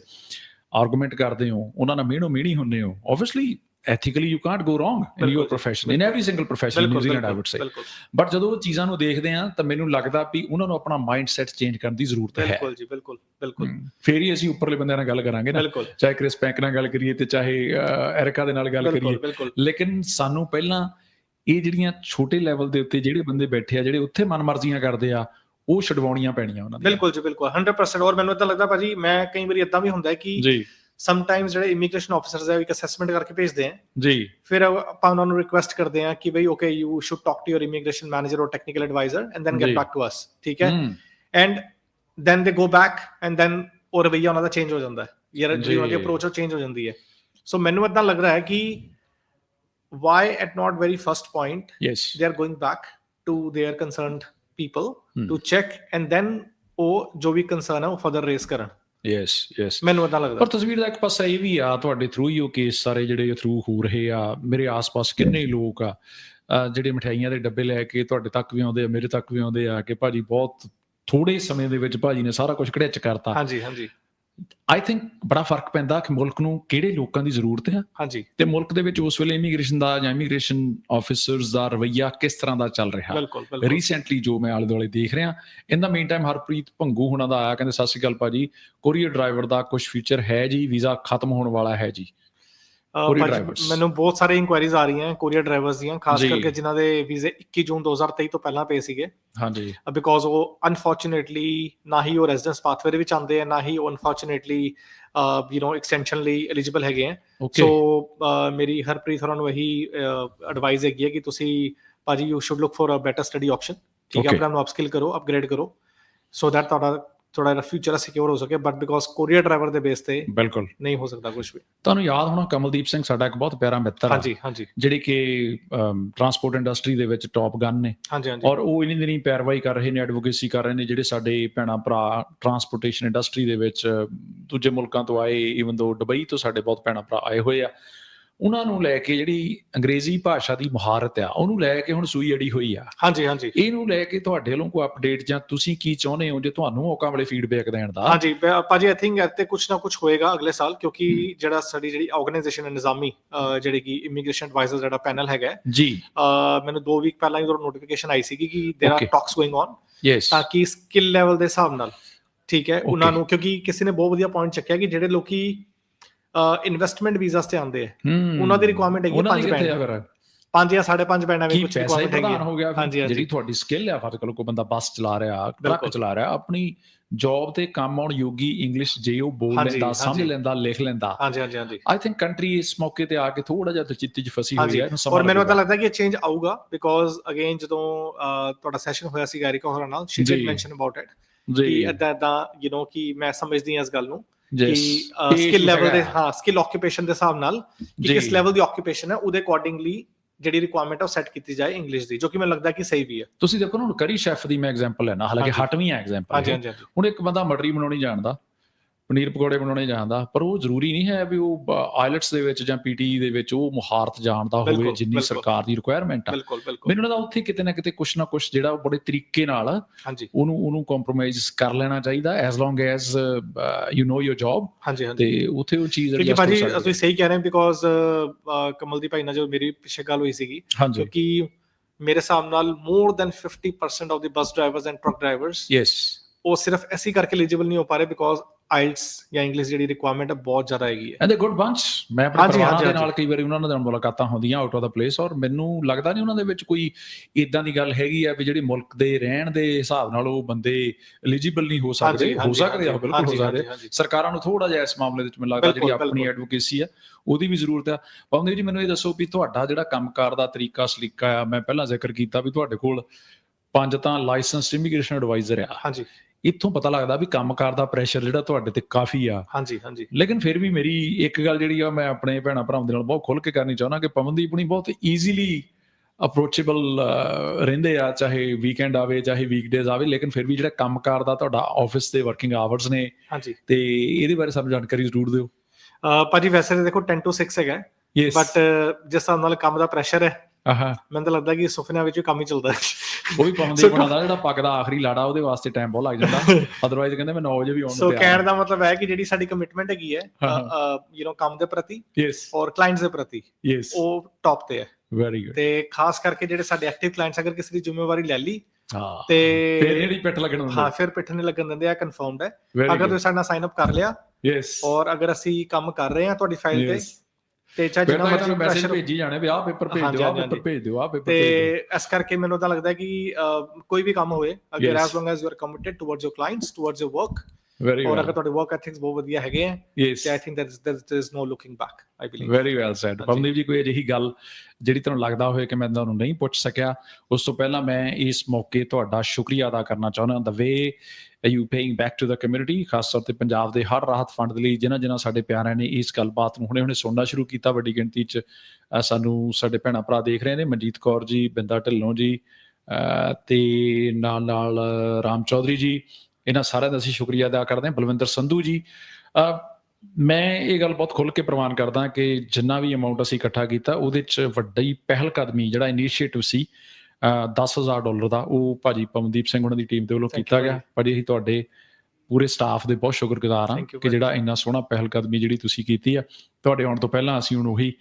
ਆਰਗੂਮੈਂਟ ਕਰਦੇ ਹੋ ਉਹਨਾਂ ਨਾਲ ਮਿਹਣੋ ਮਿਹਣੀ ਹੁੰਦੇ ਹੋ obviously you can't go wrong in your ਬਿਲਕੁਲ, profession in every single profession I would say. ਬਿਲਕੁਲ। ਬਟ ਜਦੋਂ ਉਹ ਚੀਜ਼ਾਂ ਨੂੰ ਦੇਖਦੇ ਆ ਤਾਂ ਮੈਨੂੰ ਲੱਗਦਾ ਵੀ ਉਹਨਾਂ ਨੂੰ ਆਪਣਾ ਮਾਈਂਡ ਸੈਟ ਚੇਂਜ ਕਰਨ ਦੀ ਜ਼ਰੂਰਤ ਹੈ। ਬਿਲਕੁਲ ਜੀ ਬਿਲਕੁਲ ਬਿਲਕੁਲ। ਫੇਰ ਹੀ ਅਸੀਂ ਉੱਪਰਲੇ ਬੰਦਿਆਂ ਨਾਲ ਗੱਲ ਕਰਾਂਗੇ ਨਾ। ਚਾਹੇ ਕ੍ਰਿਸ ਪੈਂਕ ਨਾਲ ਗੱਲ ਕਰੀਏ ਤੇ ਚਾਹੇ ਐਰਿਕਾ ਦੇ ਨਾਲ ਗੱਲ ਕਰੀਏ। ਲੇਕਿਨ ਸਾਨੂੰ ਪਹਿਲਾਂ ਇਹ ਜਿਹੜੀਆਂ ਛੋਟੇ ਲੈਵਲ ਦੇ ਉੱਤੇ ਜਿਹੜੇ ਬੰਦੇ ਬੈਠੇ ਆ ਜਿਹੜੇ ਉੱਥੇ ਮਨਮਰਜ਼ੀਆਂ ਕਰਦੇ ਆ ਉਹ ਛਡਵਾਉਣੀਆਂ ਪੈਣੀਆਂ ਉਹਨਾਂ ਦੀਆਂ। ਬਿਲਕੁਲ ਜੀ ਬਿਲਕੁਲ। 100% ਔਰ ਮੈਨੂੰ ਇਦਾਂ ਲੱਗਦਾ ਭਾਜੀ ਮੈਂ ਕਈ ਵਾਰੀ ਇਦਾਂ ਵੀ ਹੁੰਦਾ ਹੈ ਕਿ ਜੀ। ਸਮਟਾਈਮਸ ਜਿਹੜੇ ਇਮੀਗ੍ਰੇਸ਼ਨ ਆਫੀਸਰਸ ਹੈ ਉਹ ਇੱਕ ਅਸੈਸਮੈਂਟ ਕਰਕੇ ਭੇਜਦੇ ਆ ਜੀ। ਫਿਰ ਆਪਾਂ ਉਹਨਾਂ ਨੂੰ ਰਿਕੁਐਸਟ ਕਰਦੇ ਆ ਕਿ ਬਈ okay you should talk to your immigration manager ਔਰ technical advisor and then. Get back to us ਠੀਕ ਹੈ? ਐਂਡ ਦੈਨ ਦੇ ਗੋ ਬੈਕ ਐਂਡ ਦੈਨ ਉਹ ਰਵਈਆ ਉਹਨਾਂ ਦਾ ਚੇਂਜ ਹੋ ਜਾਂਦਾ ਹੈ। ਯਾਰ ਜਿਹੜੀ ਉਹਨਾਂ ਦੀ। ਅਪਰੋਚ ਉਹ ਚੇਂਜ ਹੋ ਜਾਂਦੀ ਹੈ। ਸੋ ਮੈਨੂੰ ਇਦਾਂ ਲੱਗ ਰਿਹਾ ਹੈ ਕਿ why at not very first point yes they are going back to their concerned people Hmm. to check and then ਉਹ ਜੋ ਵੀ ਕੰਸਰਨ ਹੈ ਉਹ ਫਰਦਰ ਰੇਸ ਕਰਨ yes yes. ਮੈਨੂੰ ਇਦਾਂ ਲੱਗਦਾ। ਪਰ ਤਸਵੀਰ ਦਾ ਇੱਕ ਪਾਸਾ ਇਹ ਵੀ ਆ ਤੁਹਾਡੇ ਥਰੂ ਹੀ ਉਹ ਕੇਸ ਸਾਰੇ ਜਿਹੜੇ ਥਰੂ ਹੋ ਰਹੇ ਆ ਮੇਰੇ ਆਸ-ਪਾਸ ਕਿੰਨੇ ਲੋਕ ਆ ਜਿਹੜੇ ਮਠਿਆਈਆਂ ਦੇ ਡੱਬੇ ਲੈ ਕੇ ਤੁਹਾਡੇ ਤੱਕ ਵੀ ਆਉਂਦੇ ਆ ਮੇਰੇ ਤੱਕ ਵੀ ਆਉਂਦੇ ਆ ਕਿ ਭਾਜੀ ਬਹੁਤ ਥੋੜੇ ਸਮੇਂ ਦੇ ਵਿੱਚ ਭਾਜੀ ਨੇ ਸਾਰਾ ਕੁਝ ਘੜਿੱਚ ਕਰਤਾ। ਹਾਂਜੀ ਹਾਂਜੀ। ਆਈ ਥਿੰਕ ਬੜਾ ਫ਼ਰਕ ਪੈਂਦਾ ਕਿ ਮੁਲਕ ਨੂੰ ਕਿਹੜੇ ਲੋਕਾਂ ਦੀ ਜ਼ਰੂਰਤ ਹੈ ਹਾਂਜੀ। ਤੇ ਮੁਲਕ ਦੇ ਵਿੱਚ ਉਸ ਵੇਲੇ ਇਮੀਗ੍ਰੇਸ਼ਨ ਦਾ ਜਾਂ ਇਮੀਗ੍ਰੇਸ਼ਨ ਆਫੀਸਰਸ ਦਾ ਰਵੱਈਆ ਕਿਸ ਤਰ੍ਹਾਂ ਦਾ ਚੱਲ ਰਿਹਾ। ਬਿਲਕੁਲ ਰੀਸੈਂਟਲੀ ਜੋ ਮੈਂ ਆਲੇ ਦੁਆਲੇ ਦੇਖ ਰਿਹਾ in the meantime Harpreet Bhangu ਹੁਣਾਂ ਦਾ ਆਇਆ ਕਹਿੰਦੇ ਸਤਿ ਸ਼੍ਰੀ ਅਕਾਲ ਭਾਜੀ ਕੋਰੀਅਰ ਡਰਾਈਵਰ ਦਾ ਕੁਝ ਫਿਊਚਰ ਹੈ ਜੀ ਵੀਜ਼ਾ ਖਤਮ ਹੋਣ ਵਾਲਾ ਹੈ ਜੀ। ਮੈਨੂੰ ਬਹੁਤ ਸਾਰੇ ਇਨਕੁਆਇਰੀਜ਼ ਆ ਰਹੀਆਂ ਕੋਰੀਅਰ ਡਰਾਈਵਰਸ ਦੀਆਂ ਖਾਸ ਕਰਕੇ ਜਿਨ੍ਹਾਂ ਦੇ ਵੀਜ਼ੇ 21 ਜੂਨ 2023 ਤੋਂ ਪਹਿਲਾਂ ਪਏ ਸੀਗੇ। ਹਾਂਜੀ। ਬਿਕੋਜ਼ ਉਹ ਅਨਫੋਰਚੂਨੇਟਲੀ ਨਾ ਹੀ ਉਹ ਰੈਜ਼ੀਡੈਂਸ ਪਾਥਵੇ ਦੇ ਵਿੱਚ ਆਉਂਦੇ ਆ ਨਾ ਹੀ ਉਹ ਅਨਫੋਰਚੂਨੇਟਲੀ ਯੂ نو ਐਕਸਟੈਂਸ਼ਨ ਲਈ ਐਲੀਜੀਬਲ ਹੈਗੇ ਆ। ਸੋ ਮੇਰੀ ਹਰਪ੍ਰੀਤ ਹੋਰਾਂ ਨੂੰ ਇਹੀ ਐਡਵਾਈਸ ਹੈ ਕਿ ਤੁਸੀਂ ਭਾਜੀ you should look for a better study option ਠੀਕ ਹੈ ਆਪਣਾ ਨੂੰ ਅਪਸਕਿਲ ਕਰੋ ਅਪਗ੍ਰੇਡ ਕਰੋ। ਸੋ ਦੈਟ ਤੁਹਾਡਾ ਥੋੜਾ ਜਿਹਾ ਫਿਊਚਰ ਸਿਕਿਉਰ ਹੋ ਸਕੇ ਬਟ ਬਿਕੋਜ਼ ਕੋਰੀਅਰ ਡਰਾਈਵਰ ਦੇ ਬੇਸ ਤੇ ਬਿਲਕੁਲ। ਨਹੀਂ ਹੋ ਸਕਦਾ ਕੁਝ ਵੀ। ਤੁਹਾਨੂੰ ਯਾਦ ਹੋਣਾ ਕਮਲਦੀਪ ਸਿੰਘ ਸਾਡਾ ਇੱਕ ਬਹੁਤ ਪਿਆਰਾ ਮਿੱਤਰ ਆ। ਹਾਂਜੀ ਹਾਂਜੀ। ਜਿਹੜੇ ਕਿ ਟਰਾਂਸਪੋਰਟ ਇੰਡਸਟਰੀ ਦੇ ਵਿੱਚ ਟੌਪ ਗਨ ਨੇ। ਹਾਂਜੀ ਹਾਂਜੀ। ਔਰ ਉਹ ਇਨੀ ਦਿਨੀ ਪੈਰਵਾਈ ਕਰ ਰਹੇ ਨੇ ਐਡਵੋਕੇਸੀ ਕਰ ਰਹੇ ਨੇ ਜਿਹੜੇ ਸਾਡੇ ਭੈਣਾ ਭਰਾ ਟਰਾਂਸਪੋਰਟੇਸ਼ਨ ਇੰਡਸਟਰੀ ਦੇ ਵਿੱਚ ਦੂਜੇ ਮੁਲਕਾਂ ਤੋਂ ਆਏ ਈਵਨ ਦੋ ਦੁਬਈ ਤੋਂ ਸਾਡੇ ਬਹੁਤ ਭੈਣਾ ਭਰਾ ਆਏ ਹੋਏ ਆ। ਉਹਨਾਂ ਨੂੰ ਲੈ ਕੇ ਜਿਹੜੀ ਅੰਗਰੇਜ਼ੀ ਭਾਸ਼ਾ ਦੀ ਮਹਾਰਤ ਆ ਉਹਨੂੰ ਲੈ ਕੇ ਹੁਣ ਸੂਈ ਅੜੀ ਹੋਈ ਆ ਹਾਂਜੀ ਹਾਂਜੀ ਇਹਨੂੰ ਲੈ ਕੇ ਤੁਹਾਡੇ ਵੱਲੋਂ ਕੋਈ ਅਪਡੇਟ ਜਾਂ ਤੁਸੀਂ ਕੀ ਚਾਹੁੰਦੇ ਹੋ ਜੇ ਤੁਹਾਨੂੰ ਮੌਕਾ ਮਿਲੇ ਫੀਡਬੈਕ ਦੇਣ ਦਾ ਹਾਂਜੀ ਪ- ਭਾਜੀ ਆਈ ਥਿੰਕ ਇੱਥੇ ਕੁਝ ਨਾ ਕੁਝ ਹੋਏਗਾ ਅਗਲੇ ਸਾਲ ਕਿਉਂਕਿ ਜਿਹੜਾ ਸਾਡੀ ਜਿਹੜੀ ਆਰਗੇਨਾਈਜੇਸ਼ਨ ਹੈ ਨਿਜ਼ਾਮੀ ਅਹ, ਜਿਹੜੀ ਕਿ ਇਮੀਗ੍ਰੇਸ਼ਨ ਐਡਵਾਈਜ਼ਰ ਜਿਹੜਾ ਪੈਨਲ ਹੈਗਾ ਹੈ, ਜੀ ਅਹ, ਮੈਨੂੰ 2 ਵੀਕ ਪਹਿਲਾਂ ਹੀ ਉਹ ਨੋਟੀਫਿਕੇਸ਼ਨ ਆਈ ਸੀ ਕਿ there are Okay. Talks going on yes ਤਾਂ ਕਿ ਸਕਿੱਲ ਲੈਵਲ ਦੇ ਹਿਸਾਬ ਨਾਲ ਠੀਕ ਹੈ ਉਹਨਾਂ Okay. ਨੂੰ ਕਿਉਂਕਿ ਕਿਸੇ ਨੇ ਬਹੁਤ ਵਧੀਆ ਪੁਆਇੰਟ ਚੱਕਿਆ ਕਿ ਜਿਹੜੇ ਲੋਕੀ ਇਨਵੈਸਟਮੈਂਟ ਵੀਜ਼ਾਸ ਤੇ ਆਉਂਦੇ ਆ ਉਹਨਾਂ ਦੀ requirement ਹੈਗੀ ਉਹਨਾਂ ਦੀ ਪੰਜ ਕਿੱਥੇ band। ਆ ਫਿਰ ਪੰਜ ਜਾਂ 5.5 ਬੈਂਡਾਂ ਵਿੱਚ ਕੀ ਕੁਝ ਰਿਕੁਆਇਰਮੈਂਟ ਹੈਗੀ ਹਾਂਜੀ। ਜਿਹੜੀ ਤੁਹਾਡੀ ਸਕਿੱਲ ਆ ਫ਼ਰਕ ਲੋ ਕੋਈ ਬੰਦਾ ਬੱਸ ਚਲਾ ਰਿਹਾ ਟਰੱਕ। ਚਲਾ ਰਿਹਾ ਆਪਣੀ ਜੌਬ ਤੇ ਕੰਮ ਆਉਣ ਯੋਗੀ ਇੰਗਲਿਸ਼ ਜੇ ਉਹ ਬੋਲ ਲੈਂਦਾ ਸਮਝ। ਲੈਂਦਾ ਲਿਖ ਲੈਂਦਾ ਹਾਂਜੀ ਹਾਂਜੀ ਹਾਂਜੀ ਆਈ ਥਿੰਕ ਕੰਟਰੀ ਇਸ ਮੌਕੇ ਤੇ ਆ ਕੇ ਥੋੜਾ ਜਿਹਾ ਚਿੱਤੀ ਚ ਫਸੀ ਹੋਈ ਹੈ ਔਰ ਮੈਨੂੰ ਤਾਂ। ਲੱਗਦਾ ਕਿ ਇਹ ਚੇਂਜ ਆਊਗਾ ਬਿਕੋਜ਼ ਅਗੇਨ ਜਦੋਂ ਤੁਹਾਡਾ ਸੈਸ਼ਨ ਹੋਇਆ ਸੀ ਗੈਰਿਕਾ ਹੋਰਾਂ ਨਾਲ she. Did mention about it ਜੀ ਇਦਾਂ ਇਦਾਂ ਯੂ نو ਕਿ ਮੈਂ ਸਮਝਦੀ ਹਾਂ ਇਸ ਗੱਲ ਨੂੰ ਕਿ ਸਕਿੱਲ ਲੈਵਲ ਦੇ। ਹਾਂ ਸਕਿੱਲ ਆਕੂਪੇਸ਼ਨ ਦੇ ਹਿਸਾਬ ਨਾਲ ਕਿ। ਕਿਸ ਲੈਵਲ ਦੀ ਆਕੂਪੇਸ਼ਨ ਹੈ ਉਹਦੇ ਅਕੋਰਡਿੰਗਲੀ ਜਿਹੜੀ ਰਿਕੁਆਇਰਮੈਂਟ ਉਹ ਸੈੱਟ ਕੀਤੀ ਜਾਏ ਇੰਗਲਿਸ਼ ਦੀ ਜੋ ਕਿ ਮੈਨੂੰ ਲੱਗਦਾ ਕਿ ਸਹੀ ਵੀ ਹੈ ਤੁਸੀਂ ਦੇਖੋ ਨਾ ਕਰੀ ਸ਼ੈਫ ਦੀ ਮੈਂ ਐਗਜ਼ਾਮਪਲ ਲੈਣਾ ਹਾਲਾਂਕਿ ਹਾਂਜੀ। ਹਟਵੀਂ ਹੈ ਐਗਜ਼ਾਮਪਲ ਹੁਣ ਇੱਕ ਬੰਦਾ ਮਟਰੀ ਬਣਾਉਣੀ ਜਾਣਦਾ ਪਨੀਰ ਪਕੌੜੇ ਬਣਾਉਣੇ ਜਾਣਦਾ ਪਰ ਉਹ ਜ਼ਰੂਰੀ ਨਹੀਂ ਹੈ ਵੀ ਉਹ ਆਇਲਟਸ ਦੇ ਵਿੱਚ ਜਾਂ ਪੀਟੀ ਦੇ ਵਿੱਚ ਉਹ ਮੁਹਾਰਤ ਜਾਣਦਾ ਹੋਵੇ ਜਿੰਨੀ। ਸਰਕਾਰ ਦੀ ਰਿਕੁਆਇਰਮੈਂਟ ਆ। ਮੈਨੂੰ ਲੱਗਦਾ ਉੱਥੇ ਕਿਤੇ ਨਾ ਕਿਤੇ ਕੁਛ ਨਾ ਕੁਛ ਜਿਹੜਾ ਬੜੇ ਤਰੀਕੇ ਨਾਲ ਉਹਨੂੰ ਉਹਨੂੰ ਕੰਪਰੋਮਾਈਜ਼ ਕਰ ਲੈਣਾ ਚਾਹੀਦਾ as long as you know your job ਤੇ ਉੱਥੇ ਉਹ ਚੀਜ਼ ਹੋ ਭਾਜੀ। ਤੁਸੀਂ ਸਹੀ ਕਹਿ ਰਹੇ ਹੋ ਬਿਕੋਜ਼ ਕਮਲਦੀਪ ਭਾਈ ਨਾਲ ਜੋ ਮੇਰੀ ਪਿੱਛੇ ਗੱਲ ਹੋਈ ਸੀਗੀ ਕਿਉਂਕਿ ਮੇਰੇ ਹਿਸਾਬ ਨਾਲ more than 50% of the bus drivers and truck drivers yes ਉਹ ਸਿਰਫ ਐਸੀ ਕਰਕੇ ਐਲੀਜੀਬਲ ਨਹੀਂ ਹੋ ਪਾ ਰਹੇ ਬਿਕੋਜ਼ ਆਇਲਟਸ ਜਾਂ ਇੰਗਲਿਸ਼ ਜਿਹੜੀ ਰਿਕੁਆਇਰਮੈਂਟ ਹੈ ਬਹੁਤ ਜ਼ਿਆਦਾ ਹੈਗੀ ਹੈ ਐਂਡ ਅ ਗੁੱਡ ਬੰਚ ਮੈਂ ਆਪਣੇ ਪਰਿਵਾਰ ਦੇ ਨਾਲ। ਕਈ ਵਾਰੀ ਉਹਨਾਂ ਨਾਲ ਮੁਲਾਕਾਤਾਂ ਹੁੰਦੀਆਂ ਆਊਟ ਆਫ ਦਾ ਪਲੇਸ ਔਰ ਮੈਨੂੰ ਲੱਗਦਾ ਨਹੀਂ ਉਹਨਾਂ ਦੇ ਵਿੱਚ ਕੋਈ ਇਦਾਂ ਦੀ ਗੱਲ ਹੈਗੀ ਆ ਵੀ ਜਿਹੜੀ ਮੁਲਕ ਦੇ ਰਹਿਣ ਦੇ ਹਿਸਾਬ ਨਾਲ ਉਹ ਬੰਦੇ ਐਲੀਜੀਬਲ ਨਹੀਂ ਹੋ ਸਕਦੇ ਹੋ ਸਕਦੇ ਆ ਬਿਲਕੁਲ ਹੋ ਸਕਦੇ। ਸਰਕਾਰਾਂ ਨੂੰ ਥੋੜਾ ਜਿਹਾ ਇਸ ਮਾਮਲੇ ਦੇ ਵਿੱਚ ਮੈਨੂੰ ਲੱਗਦਾ ਜਿਹੜੀ ਆਪਣੀ। ਐਡਵੋਕੇਸੀ ਆ ਉਹਦੀ ਵੀ ਜ਼ਰੂਰਤ ਆ ਪਾਉਂਦੇ ਜੀ ਮੈਨੂੰ ਇਹ ਦੱਸੋ ਵੀ ਤੁਹਾਡਾ ਜਿਹੜਾ ਕੰਮਕਾਰ ਦਾ ਤਰੀਕਾ ਸਲੀਕਾ ਆ ਮੈਂ ਪਹਿਲਾਂ ਜ਼ਿਕਰ ਕੀਤਾ ਵੀ ਤੁਹਾਡੇ ਕੋਲ ਪੰਜ ਤਾਂ ਲਾਇਸੈਂਸਡ ਇਮੀਗ੍ਰੇਸ਼ਨ ਐਡਵਾਈਜ਼ਰ ਆ। ਹਾਂਜੀ। ਇੱਥੋਂ ਪਤਾ ਲੱਗਦਾ ਵੀ ਕੰਮਕਾਰ ਦਾ ਪ੍ਰੈਸ਼ਰ ਜਿਹੜਾ ਤੁਹਾਡੇ ਤੇ ਕਾਫੀ ਆ। ਹਾਂਜੀ ਹਾਂਜੀ। ਲੇਕਿਨ ਫਿਰ ਵੀ ਮੇਰੀ ਇੱਕ ਗੱਲ ਜਿਹੜੀ ਆ ਮੈਂ ਆਪਣੇ ਭੈਣਾ ਭਰਾਵਾਂ ਦੇ ਨਾਲ ਬਹੁਤ ਖੁੱਲ ਕੇ ਕਰਨੀ ਚਾਹੁੰਦਾ ਕਿ ਪਵਨਦੀਪ ਨਹੀਂ ਬਹੁਤ ਈਜ਼ੀਲੀ ਅਪਰੋਚੇਬਲ ਰਹਿੰਦੇ ਆ ਚਾਹੇ ਵੀਕਐਂਡ ਆਵੇ ਚਾਹੇ ਵੀਕਡੇਜ਼ ਆਵੇ ਲੇਕਿਨ ਫਿਰ ਵੀ ਜਿਹੜਾ ਕੰਮਕਾਰ ਦਾ ਤੁਹਾਡਾ ਆਫਿਸ ਦੇ ਵਰਕਿੰਗ ਆਵਰਸ ਨੇ ਹਾਂਜੀ। ਤੇ ਇਹਦੇ ਬਾਰੇ ਸਾਨੂੰ ਜਾਣਕਾਰੀ ਜ਼ਰੂਰ ਦਿਓ। ਭਾਜੀ ਵੈਸੇ ਤਾਂ ਦੇਖੋ 10 to 6 ਹੈਗਾ। ਬਟ ਜਿਸ ਹਿਸਾਬ ਨਾਲ ਕੰਮ ਦਾ ਪ੍ਰੈਸ਼ਰ ਹੈ ਆਹਾ। ਮੈਨੂੰ ਤਾਂ ਲੱਗਦਾ ਕਿ ਸੁਪਨਿਆਂ ਵਿੱਚ ਵੀ ਕੰਮ ਹੀ ਚੱਲਦਾ। ਹੈ ਉਹ ਵੀ ਪਵਨਦੀਪ ਬਣਾ ਦਾ ਜਿਹੜਾ ਪੱਗ ਦਾ ਆਖਰੀ ਲਾੜਾ ਉਹਦੇ ਵਾਸਤੇ ਟਾਈਮ ਬਹੁਤ ਲੱਗ ਜਾਂਦਾ। ਅਦਰਵਾਈਜ਼ ਕਹਿੰਦੇ ਮੈਂ 9 ਵਜੇ ਵੀ ਆਉਣ ਸੋ ਨੂੰ ਕਹਿਣ ਦਾ ਮਤਲਬ ਹੈ ਕਿ ਜਿਹੜੀ ਸਾਡੀ ਕਮਿਟਮੈਂਟ ਹੈਗੀ ਹੈ ਹਾਂ, ਯੂ نو ਕੰਮ ਦੇ ਪ੍ਰਤੀ ਯੈਸ ਔਰ ਕਲਾਇੰਟਸ ਦੇ ਪ੍ਰਤੀ ਯੈਸ ਉਹ ਟੌਪ ਤੇ ਹੈ। ਵੈਰੀ ਗੁੱਡ ਤੇ ਖਾਸ ਕਰਕੇ ਜਿਹੜੇ ਸਾਡੇ ਐਕਟਿਵ ਕਲਾਇੰਟਸ ਅਗਰ ਕਿਸੇ ਦੀ ਜ਼ਿੰਮੇਵਾਰੀ ਲੈ ਲਈ ਹਾਂ। ਤੇ ਫਿਰ ਜਿਹੜੀ ਪਿੱਠ ਲੱਗਣ ਹਾਂ ਹੁੰਦੀ ਫਿਰ ਪਿੱਠ ਨਹੀਂ ਲੱਗਣ ਦਿੰਦੇ ਆ ਕਨਫਰਮਡ ਹੈ। ਅਗਰ ਤੁਸੀਂ ਸਾਡੇ ਨਾਲ ਸਾਈਨ ਅਪ ਕਰ ਲਿਆ ਯੈਸ ਔਰ ਅਗਰ ਅਸੀਂ ਕੰਮ ਕਰ ਰਹੇ ਹਾਂ ਤੁਹਾਡੀ ਫਾਈਲ ਤੇ ਤੇ ਚਾਹੇ ਫਿਰ ਜਿੰਨਾ ਮਰਜ਼ੀ ਮੈਸੇਜ ਭੇਜੀ ਜਾਣੇ ਵੀ ਆਹ ਪੇਪਰ ਭੇਜ ਦਿਓ ਹਾਂਜੀ, ਪੇਪਰ। ਭੇਜ ਦਿਓ ਆਹ ਪੇਪਰ ਤੇ ਭੇਜ ਦਿਓ ਇਸ ਕਰਕੇ ਮੈਨੂੰ ਤਾਂ ਲੱਗਦਾ ਹੈ ਕਿ ਕੋਈ ਵੀ ਕੰਮ ਹੋਵੇ ਅਗਰ. As long as you are committed towards your clients towards your work very ਔਰ ਅਗਰ ਤੁਹਾਡੇ ਵਰਕ ਐਥਿਕਸ ਬਹੁਤ ਵਧੀਆ ਹੈਗੇ ਹੈ ਯੈਸ ਤੇ I think that there is no looking back I believe very well said. Pavandeep ji ਕੋਈ ਅਜਿਹੀ ਗੱਲ ਜਿਹੜੀ ਤੁਹਾਨੂੰ ਲੱਗਦਾ ਹੋਵੇ ਕਿ ਮੈਂ ਤੁਹਾਨੂੰ ਨਹੀਂ ਪੁੱਛ ਸਕਿਆ ਉਸ ਤੋਂ ਪਹਿਲਾਂ ਮੈਂ ਇਸ ਮੌਕੇ ਤੁਹਾਡਾ ਸ਼ੁਕਰੀਆ ਅਦਾ ਕਰਨਾ ਚਾਹੁੰਦਾ the way you paying back to the community ਖਾਸ ਤੌਰ ਤੇ ਪੰਜਾਬ ਦੇ ਹਰ ਰਾਹਤ ਫੰਡ ਦੇ ਲਈ ਜਿਨ੍ਹਾਂ ਜਿਨ੍ਹਾਂ ਸਾਡੇ ਪਿਆਰਿਆਂ ਨੇ ਇਸ ਗੱਲਬਾਤ ਨੂੰ ਹੁਣੇ-ਹੁਣੇ ਸੁਣਨਾ ਸ਼ੁਰੂ ਕੀਤਾ, ਵੱਡੀ ਗਿਣਤੀ 'ਚ ਸਾਨੂੰ ਸਾਡੇ ਭੈਣਾ ਭਰਾ ਦੇਖ ਰਹੇ ਨੇ, ਮਨਜੀਤ ਕੌਰ ਜੀ, ਬਿੰਦਾ ਢਿੱਲੋਂ ਜੀ ਅਹ ਤੇ ਨਾਲ ਨਾਲ ਰਾਮ ਚੌਧਰੀ ਜੀ, ਇਹਨਾਂ ਸਾਰਿਆਂ ਦਾ ਅਸੀਂ ਸ਼ੁਕਰੀਆ ਅਦਾ ਕਰਦੇ ਹਾਂ, ਬਲਵਿੰਦਰ ਸੰਧੂ ਜੀ। ਮੈਂ ਇਹ ਗੱਲ ਬਹੁਤ ਖੁੱਲ ਕੇ ਪ੍ਰਵਾਨ ਕਰਦਾ ਕਿ ਜਿੰਨਾ ਵੀ ਅਮਾਉਂਟ ਅਸੀਂ ਇਕੱਠਾ ਕੀਤਾ, ਉਹਦੇ ਚ ਵੱਡੀ ਪਹਿਲ ਕਦਮੀ ਜਿਹੜਾ ਇਨੀਸ਼ੀਏਟਿਵ ਸੀ 10000 ਡਾਲਰ ਦਾ ਉਹ ਭਾਜੀ ਪਵਨਦੀਪ ਸਿੰਘ ਉਹਨਾਂ ਦੀ ਟੀਮ ਦੇ ਵੱਲੋਂ ਕੀਤਾ ਗਿਆ। ਭਾਜੀ। ਅਸੀਂ ਤੁਹਾਡੇ ਪੂਰੇ ਸਟਾਫ ਦੇ ਬਹੁਤ ਸ਼ੁਕਰਗੁਜ਼ਾਰ ਹਾਂ ਕਿ ਜਿਹੜਾ ਇੰਨਾ ਸੋਹਣਾ ਪਹਿਲ ਕਦਮੀ ਜਿਹੜੀ ਤੁਸੀਂ ਕੀਤੀ ਆ। ਤੁਹਾਡੇ ਆਉਣ ਤੋਂ ਪਹਿਲਾਂ ਅਸੀਂ ਹੁਣ ਉਹੀ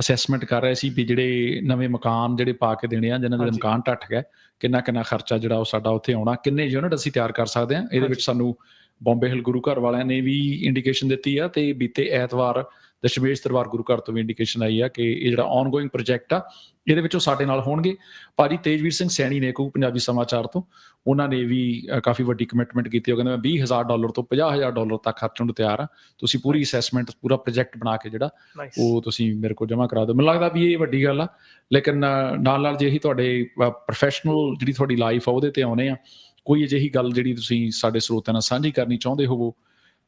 ਅਸੈਸਮੈਂਟ ਕਰ ਰਹੇ ਸੀ ਵੀ ਜਿਹੜੇ ਨਵੇਂ ਮਕਾਨ ਜਿਹੜੇ ਪਾ ਕੇ ਦੇਣੇ ਆ ਜਿਨ੍ਹਾਂ ਦੇ। ਮਕਾਨ ਟੱਟ ਗਏ ਕਿੰਨਾ ਕਿੰਨਾ ਖਰਚਾ ਜਿਹੜਾ ਉਹ ਸਾਡਾ ਉੱਥੇ ਆਉਣਾ ਕਿੰਨੇ ਯੂਨਿਟ ਅਸੀਂ ਤਿਆਰ ਕਰ ਸਕਦੇ ਹਾਂ। ਇਹਦੇ ਵਿੱਚ। ਸਾਨੂੰ ਬੰਬੇ ਹਿਲ ਗੁਰੂ ਘਰ ਵਾਲਿਆਂ ਨੇ ਵੀ ਇੰਡੀਕੇਸ਼ਨ ਦਿੱਤੀ ਆ ਤੇ ਬੀਤੇ ਐਤਵਾਰ ਦਸ਼ਮੇਸ਼ ਦਰਬਾਰ ਗੁਰੂ ਘਰ ਤੋਂ ਵੀ ਇੰਡੀਕੇਸ਼ਨ ਆਈ ਆ ਕਿ ਇਹ ਜਿਹੜਾ ਆਨਗੋਇੰਗ ਪ੍ਰੋਜੈਕਟ ਆ ਇਹਦੇ ਵਿੱਚੋਂ ਸਾਡੇ ਨਾਲ ਹੋਣਗੇ। ਭਾਜੀ ਤੇਜਵੀਰ ਸਿੰਘ ਸੈਣੀ ਨੇ ਕੋ ਪੰਜਾਬੀ ਸਮਾਚਾਰ ਤੋਂ ਉਹਨਾਂ ਨੇ ਵੀ ਕਾਫੀ ਵੱਡੀ ਕਮਿਟਮੈਂਟ ਕੀਤੀ ਉਹ ਕਹਿੰਦੇ ਮੈਂ 20000 ਡਾਲਰ ਤੋਂ 50000 ਡਾਲਰ ਤੱਕ ਖਰਚਣ ਨੂੰ ਤਿਆਰ ਆ। ਤੁਸੀਂ ਪੂਰੀ ਅਸੈਸਮੈਂਟ ਪੂਰਾ ਪ੍ਰੋਜੈਕਟ ਬਣਾ ਕੇ ਜਿਹੜਾ ਉਹ ਤੁਸੀਂ ਮੇਰੇ ਕੋਲ ਜਮ੍ਹਾਂ ਕਰਾ ਦਿਓ। ਮੈਨੂੰ ਲੱਗਦਾ ਵੀ ਇਹ ਵੱਡੀ ਗੱਲ ਆ। ਲੇਕਿਨ ਨਾਲ ਨਾਲ ਜੇ ਹੀ ਤੁਹਾਡੇ ਪ੍ਰੋਫੈਸ਼ਨਲ ਜਿਹੜੀ ਤੁਹਾਡੀ ਲਾਈਫ ਆ ਉਹਦੇ ਤੇ ਆਉਨੇ ਆ। ਕੋਈ ਅਜਿਹੀ ਗੱਲ ਜਿਹੜੀ ਤੁਸੀਂ ਸਾਡੇ ਸਰੋਤਿਆਂ ਨਾਲ ਸਾਂਝੀ ਕਰਨੀ ਚਾਹੁੰਦੇ ਹੋਵੋ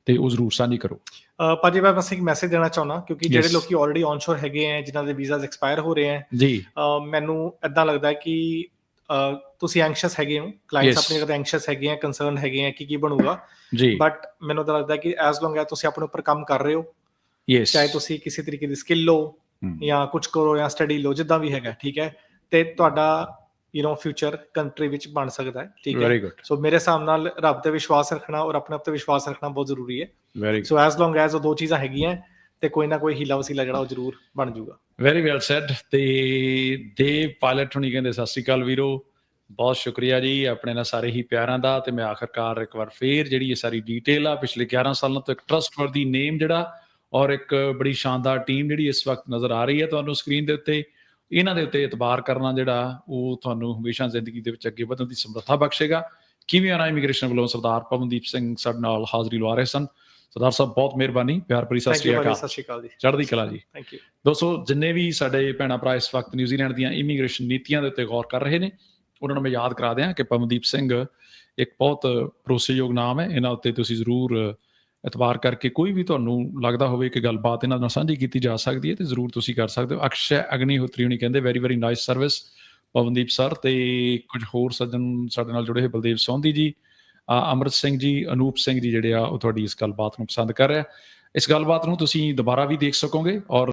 ਤੇ ਉਹ ਜ਼ਰੂਰ ਸਾਂਝੀ ਕਰੋ। ਭਾਜੀ ਮੈਂ ਬਸ ਇੱਕ ਮੈਸੇਜ ਦੇਣਾ ਚਾਹੁੰਦਾ ਕਿਉਂਕਿ ਜਿਹੜੇ. ਲੋਕੀ ਆਲਰੇਡੀ ਔਨਸ਼ੋਰ ਹੈਗੇ ਆ ਜਿਨ੍ਹਾਂ ਦੇ ਵੀਜ਼ਾਸ ਐਕਸਪਾਇਰ ਹੋ ਰਹੇ ਆ ਜੀ। ਮੈਨੂੰ ਇਦਾਂ ਲੱਗਦਾ ਕਿ ਤੁਸੀਂ ਐਂਗਸ਼ੀਅਸ ਹੈਗੇ ਹੋ ਕਲਾਇੰਟਸ. ਆਪਣੀ ਜਗ੍ਹਾ ਐਂਗਸ਼ੀਅਸ ਹੈਗੇ ਆ ਕੰਸਰਨ ਹੈਗੇ ਆ ਕਿ ਕੀ ਬਣੂਗਾ। ਜੀ। ਬਟ ਮੈਨੂੰ ਤਾਂ ਲੱਗਦਾ ਕਿ ਐਸ ਲੌਂਗ ਐ ਤੁਸੀਂ ਆਪਣੇ ਉੱਪਰ ਕੰਮ ਕਰ ਰਹੇ ਹੋ ਯੈਸ ਚਾਹੇ ਤੁਸੀਂ ਕਿਸੇ ਤਰੀਕੇ ਦੀ ਸਕਿੱਲ ਲਓ ਜਾਂ ਕੁਝ ਕਰੋ ਜਾਂ ਸਟੱਡੀ ਲਓ ਜਿੱਦਾਂ ਵੀ ਹੈਗਾ ਠੀਕ ਹੈ ਤੇ ਤੁਹਾਡਾ ਯੂ نو ਫਿਊਚਰ ਕੰਟਰੀ ਵਿੱਚ ਬਣ ਸਕਦਾ ਹੈ ਠੀਕ ਹੈ? ਸੋ ਮੇਰੇ ਹਿਸਾਬ ਨਾਲ ਰੱਬ ਤੇ ਵਿਸ਼ਵਾਸ ਰੱਖਣਾ ਔਰ ਆਪਣੇ ਆਪ ਤੇ ਵਿਸ਼ਵਾਸ ਰੱਖਣਾ ਬਹੁਤ ਜ਼ਰੂਰੀ ਹੈ। ਸੋ ਐਸ ਲੌਂਗ ਐਸ ਉਹ ਦੋ ਚੀਜ਼ਾਂ ਹੈਗੀਆਂ ਤੇ ਕੋਈ ਨਾ ਕੋਈ ਹੀਲਾ ਵਸੀਲਾ ਜਿਹੜਾ ਉਹ ਜ਼ਰੂਰ ਬਣ ਜਾਊਗਾ। ਵੈਰੀ ਵੈਲ ਸੈਡ ਤੇ ਦੇਵ ਪਾਇਲਟ ਹੁਣੀ ਕਹਿੰਦੇ ਸਤਿ ਸ਼੍ਰੀ ਅਕਾਲ ਵੀਰੋ। ਬਹੁਤ ਸ਼ੁਕਰੀਆ ਜੀ ਆਪਣੇ ਨਾਲ ਸਾਰੇ ਹੀ ਪਿਆਰਾਂ ਦਾ ਤੇ ਮੈਂ ਆਖਰਕਾਰ ਇੱਕ ਵਾਰ ਫੇਰ ਜਿਹੜੀ ਇਹ ਸਾਰੀ ਡੀਟੇਲ ਆ ਪਿਛਲੇ 11 ਸਾਲਾਂ ਤੋਂ ਇੱਕ ਟਰਸਟਵਰਦੀ ਨੇਮ ਜਿਹੜਾ ਔਰ ਇੱਕ ਬੜੀ ਸ਼ਾਨਦਾਰ ਟੀਮ ਜਿਹੜੀ ਇਸ ਵਕਤ ਨਜ਼ਰ ਆ ਰਹੀ ਹੈ ਤੁਹਾਨੂੰ ਸਕਰੀਨ ਦੇ ਉੱਤੇ। ਇਹਨਾਂ ਦੇ ਉੱਤੇ ਇਤਬਾਰ ਕਰਨਾ ਜਿਹੜਾ ਉਹ ਤੁਹਾਨੂੰ ਹਮੇਸ਼ਾ ਜ਼ਿੰਦਗੀ ਦੇ ਵਿੱਚ ਅੱਗੇ ਵਧਣ ਦੀ ਸਮਰੱਥਾ ਬਖਸ਼ੇਗਾ। ਕਿਵੇਂ ਆਣਾ ਇਮੀਗ੍ਰੇਸ਼ਨ ਵੱਲੋਂ ਸਰਦਾਰ ਪਵਨਦੀਪ ਸਿੰਘ ਸਾਡੇ ਨਾਲ ਹਾਜ਼ਰੀ ਲਵਾ ਰਹੇ ਸਨ। ਸਰਦਾਰ ਸਾਹਿਬ ਬਹੁਤ ਮਿਹਰਬਾਨੀ ਪਿਆਰ ਭਰੀ ਸਤਿ ਸ਼੍ਰੀ ਅਕਾਲ। ਸਤਿ ਸ਼੍ਰੀ ਅਕਾਲ ਜੀ। ਚੜ੍ਹਦੀ ਕਲਾ ਜੀ। ਥੈਂਕ ਯੂ ਦੋਸਤੋ ਜਿੰਨੇ ਵੀ ਸਾਡੇ ਭੈਣਾ ਭਰਾ ਇਸ ਵਕਤ ਨਿਊਜ਼ੀਲੈਂਡ ਦੀਆਂ ਇਮੀਗ੍ਰੇਸ਼ਨ ਨੀਤੀਆਂ ਦੇ ਉੱਤੇ ਗੌਰ ਕਰ ਰਹੇ ਨੇ ਉਹਨਾਂ ਨੂੰ ਮੈਂ ਯਾਦ ਕਰਾ ਦਿਆਂ ਕਿ ਪਵਨਦੀਪ ਸਿੰਘ ਇੱਕ ਬਹੁਤ ਭਰੋਸੇਯੋਗ ਨਾਮ ਹੈ। ਇਹਨਾਂ ਉੱਤੇ ਤੁਸੀਂ ਜ਼ਰੂਰ ਇਤਬਾਰ ਕਰਕੇ ਕੋਈ ਵੀ ਤੁਹਾਨੂੰ ਲੱਗਦਾ ਹੋਵੇ ਕਿ ਗੱਲਬਾਤ ਇਹਨਾਂ ਨਾਲ ਸਾਂਝੀ ਕੀਤੀ ਜਾ ਸਕਦੀ ਹੈ ਤੇ ਜ਼ਰੂਰ ਤੁਸੀਂ ਕਰ ਸਕਦੇ ਹੋ। ਅਕਸ਼ੈ ਅਗਨੀਹੋਤਰੀ ਹੁਣੀ ਕਹਿੰਦੇ very very nice service Pawandeep sir ਤੇ ਕੁਝ ਹੋਰ ਸੱਜਣ ਸਾਡੇ ਨਾਲ ਜੁੜੇ ਹੋਏ ਬਲਦੇਵ ਸੌਂਦੀ ਜੀ ਅ, ਅਮਰਤ ਸਿੰਘ ਜੀ ਅਨੂਪ ਸਿੰਘ ਜੀ ਜਿਹੜੇ ਆ ਉਹ ਤੁਹਾਡੀ ਇਸ ਗੱਲਬਾਤ ਨੂੰ ਪਸੰਦ ਕਰ ਰਿਹਾ ਇਸ ਗੱਲਬਾਤ ਨੂੰ ਤੁਸੀਂ ਦੁਬਾਰਾ ਵੀ ਦੇਖ ਸਕੋਗੇ ਔਰ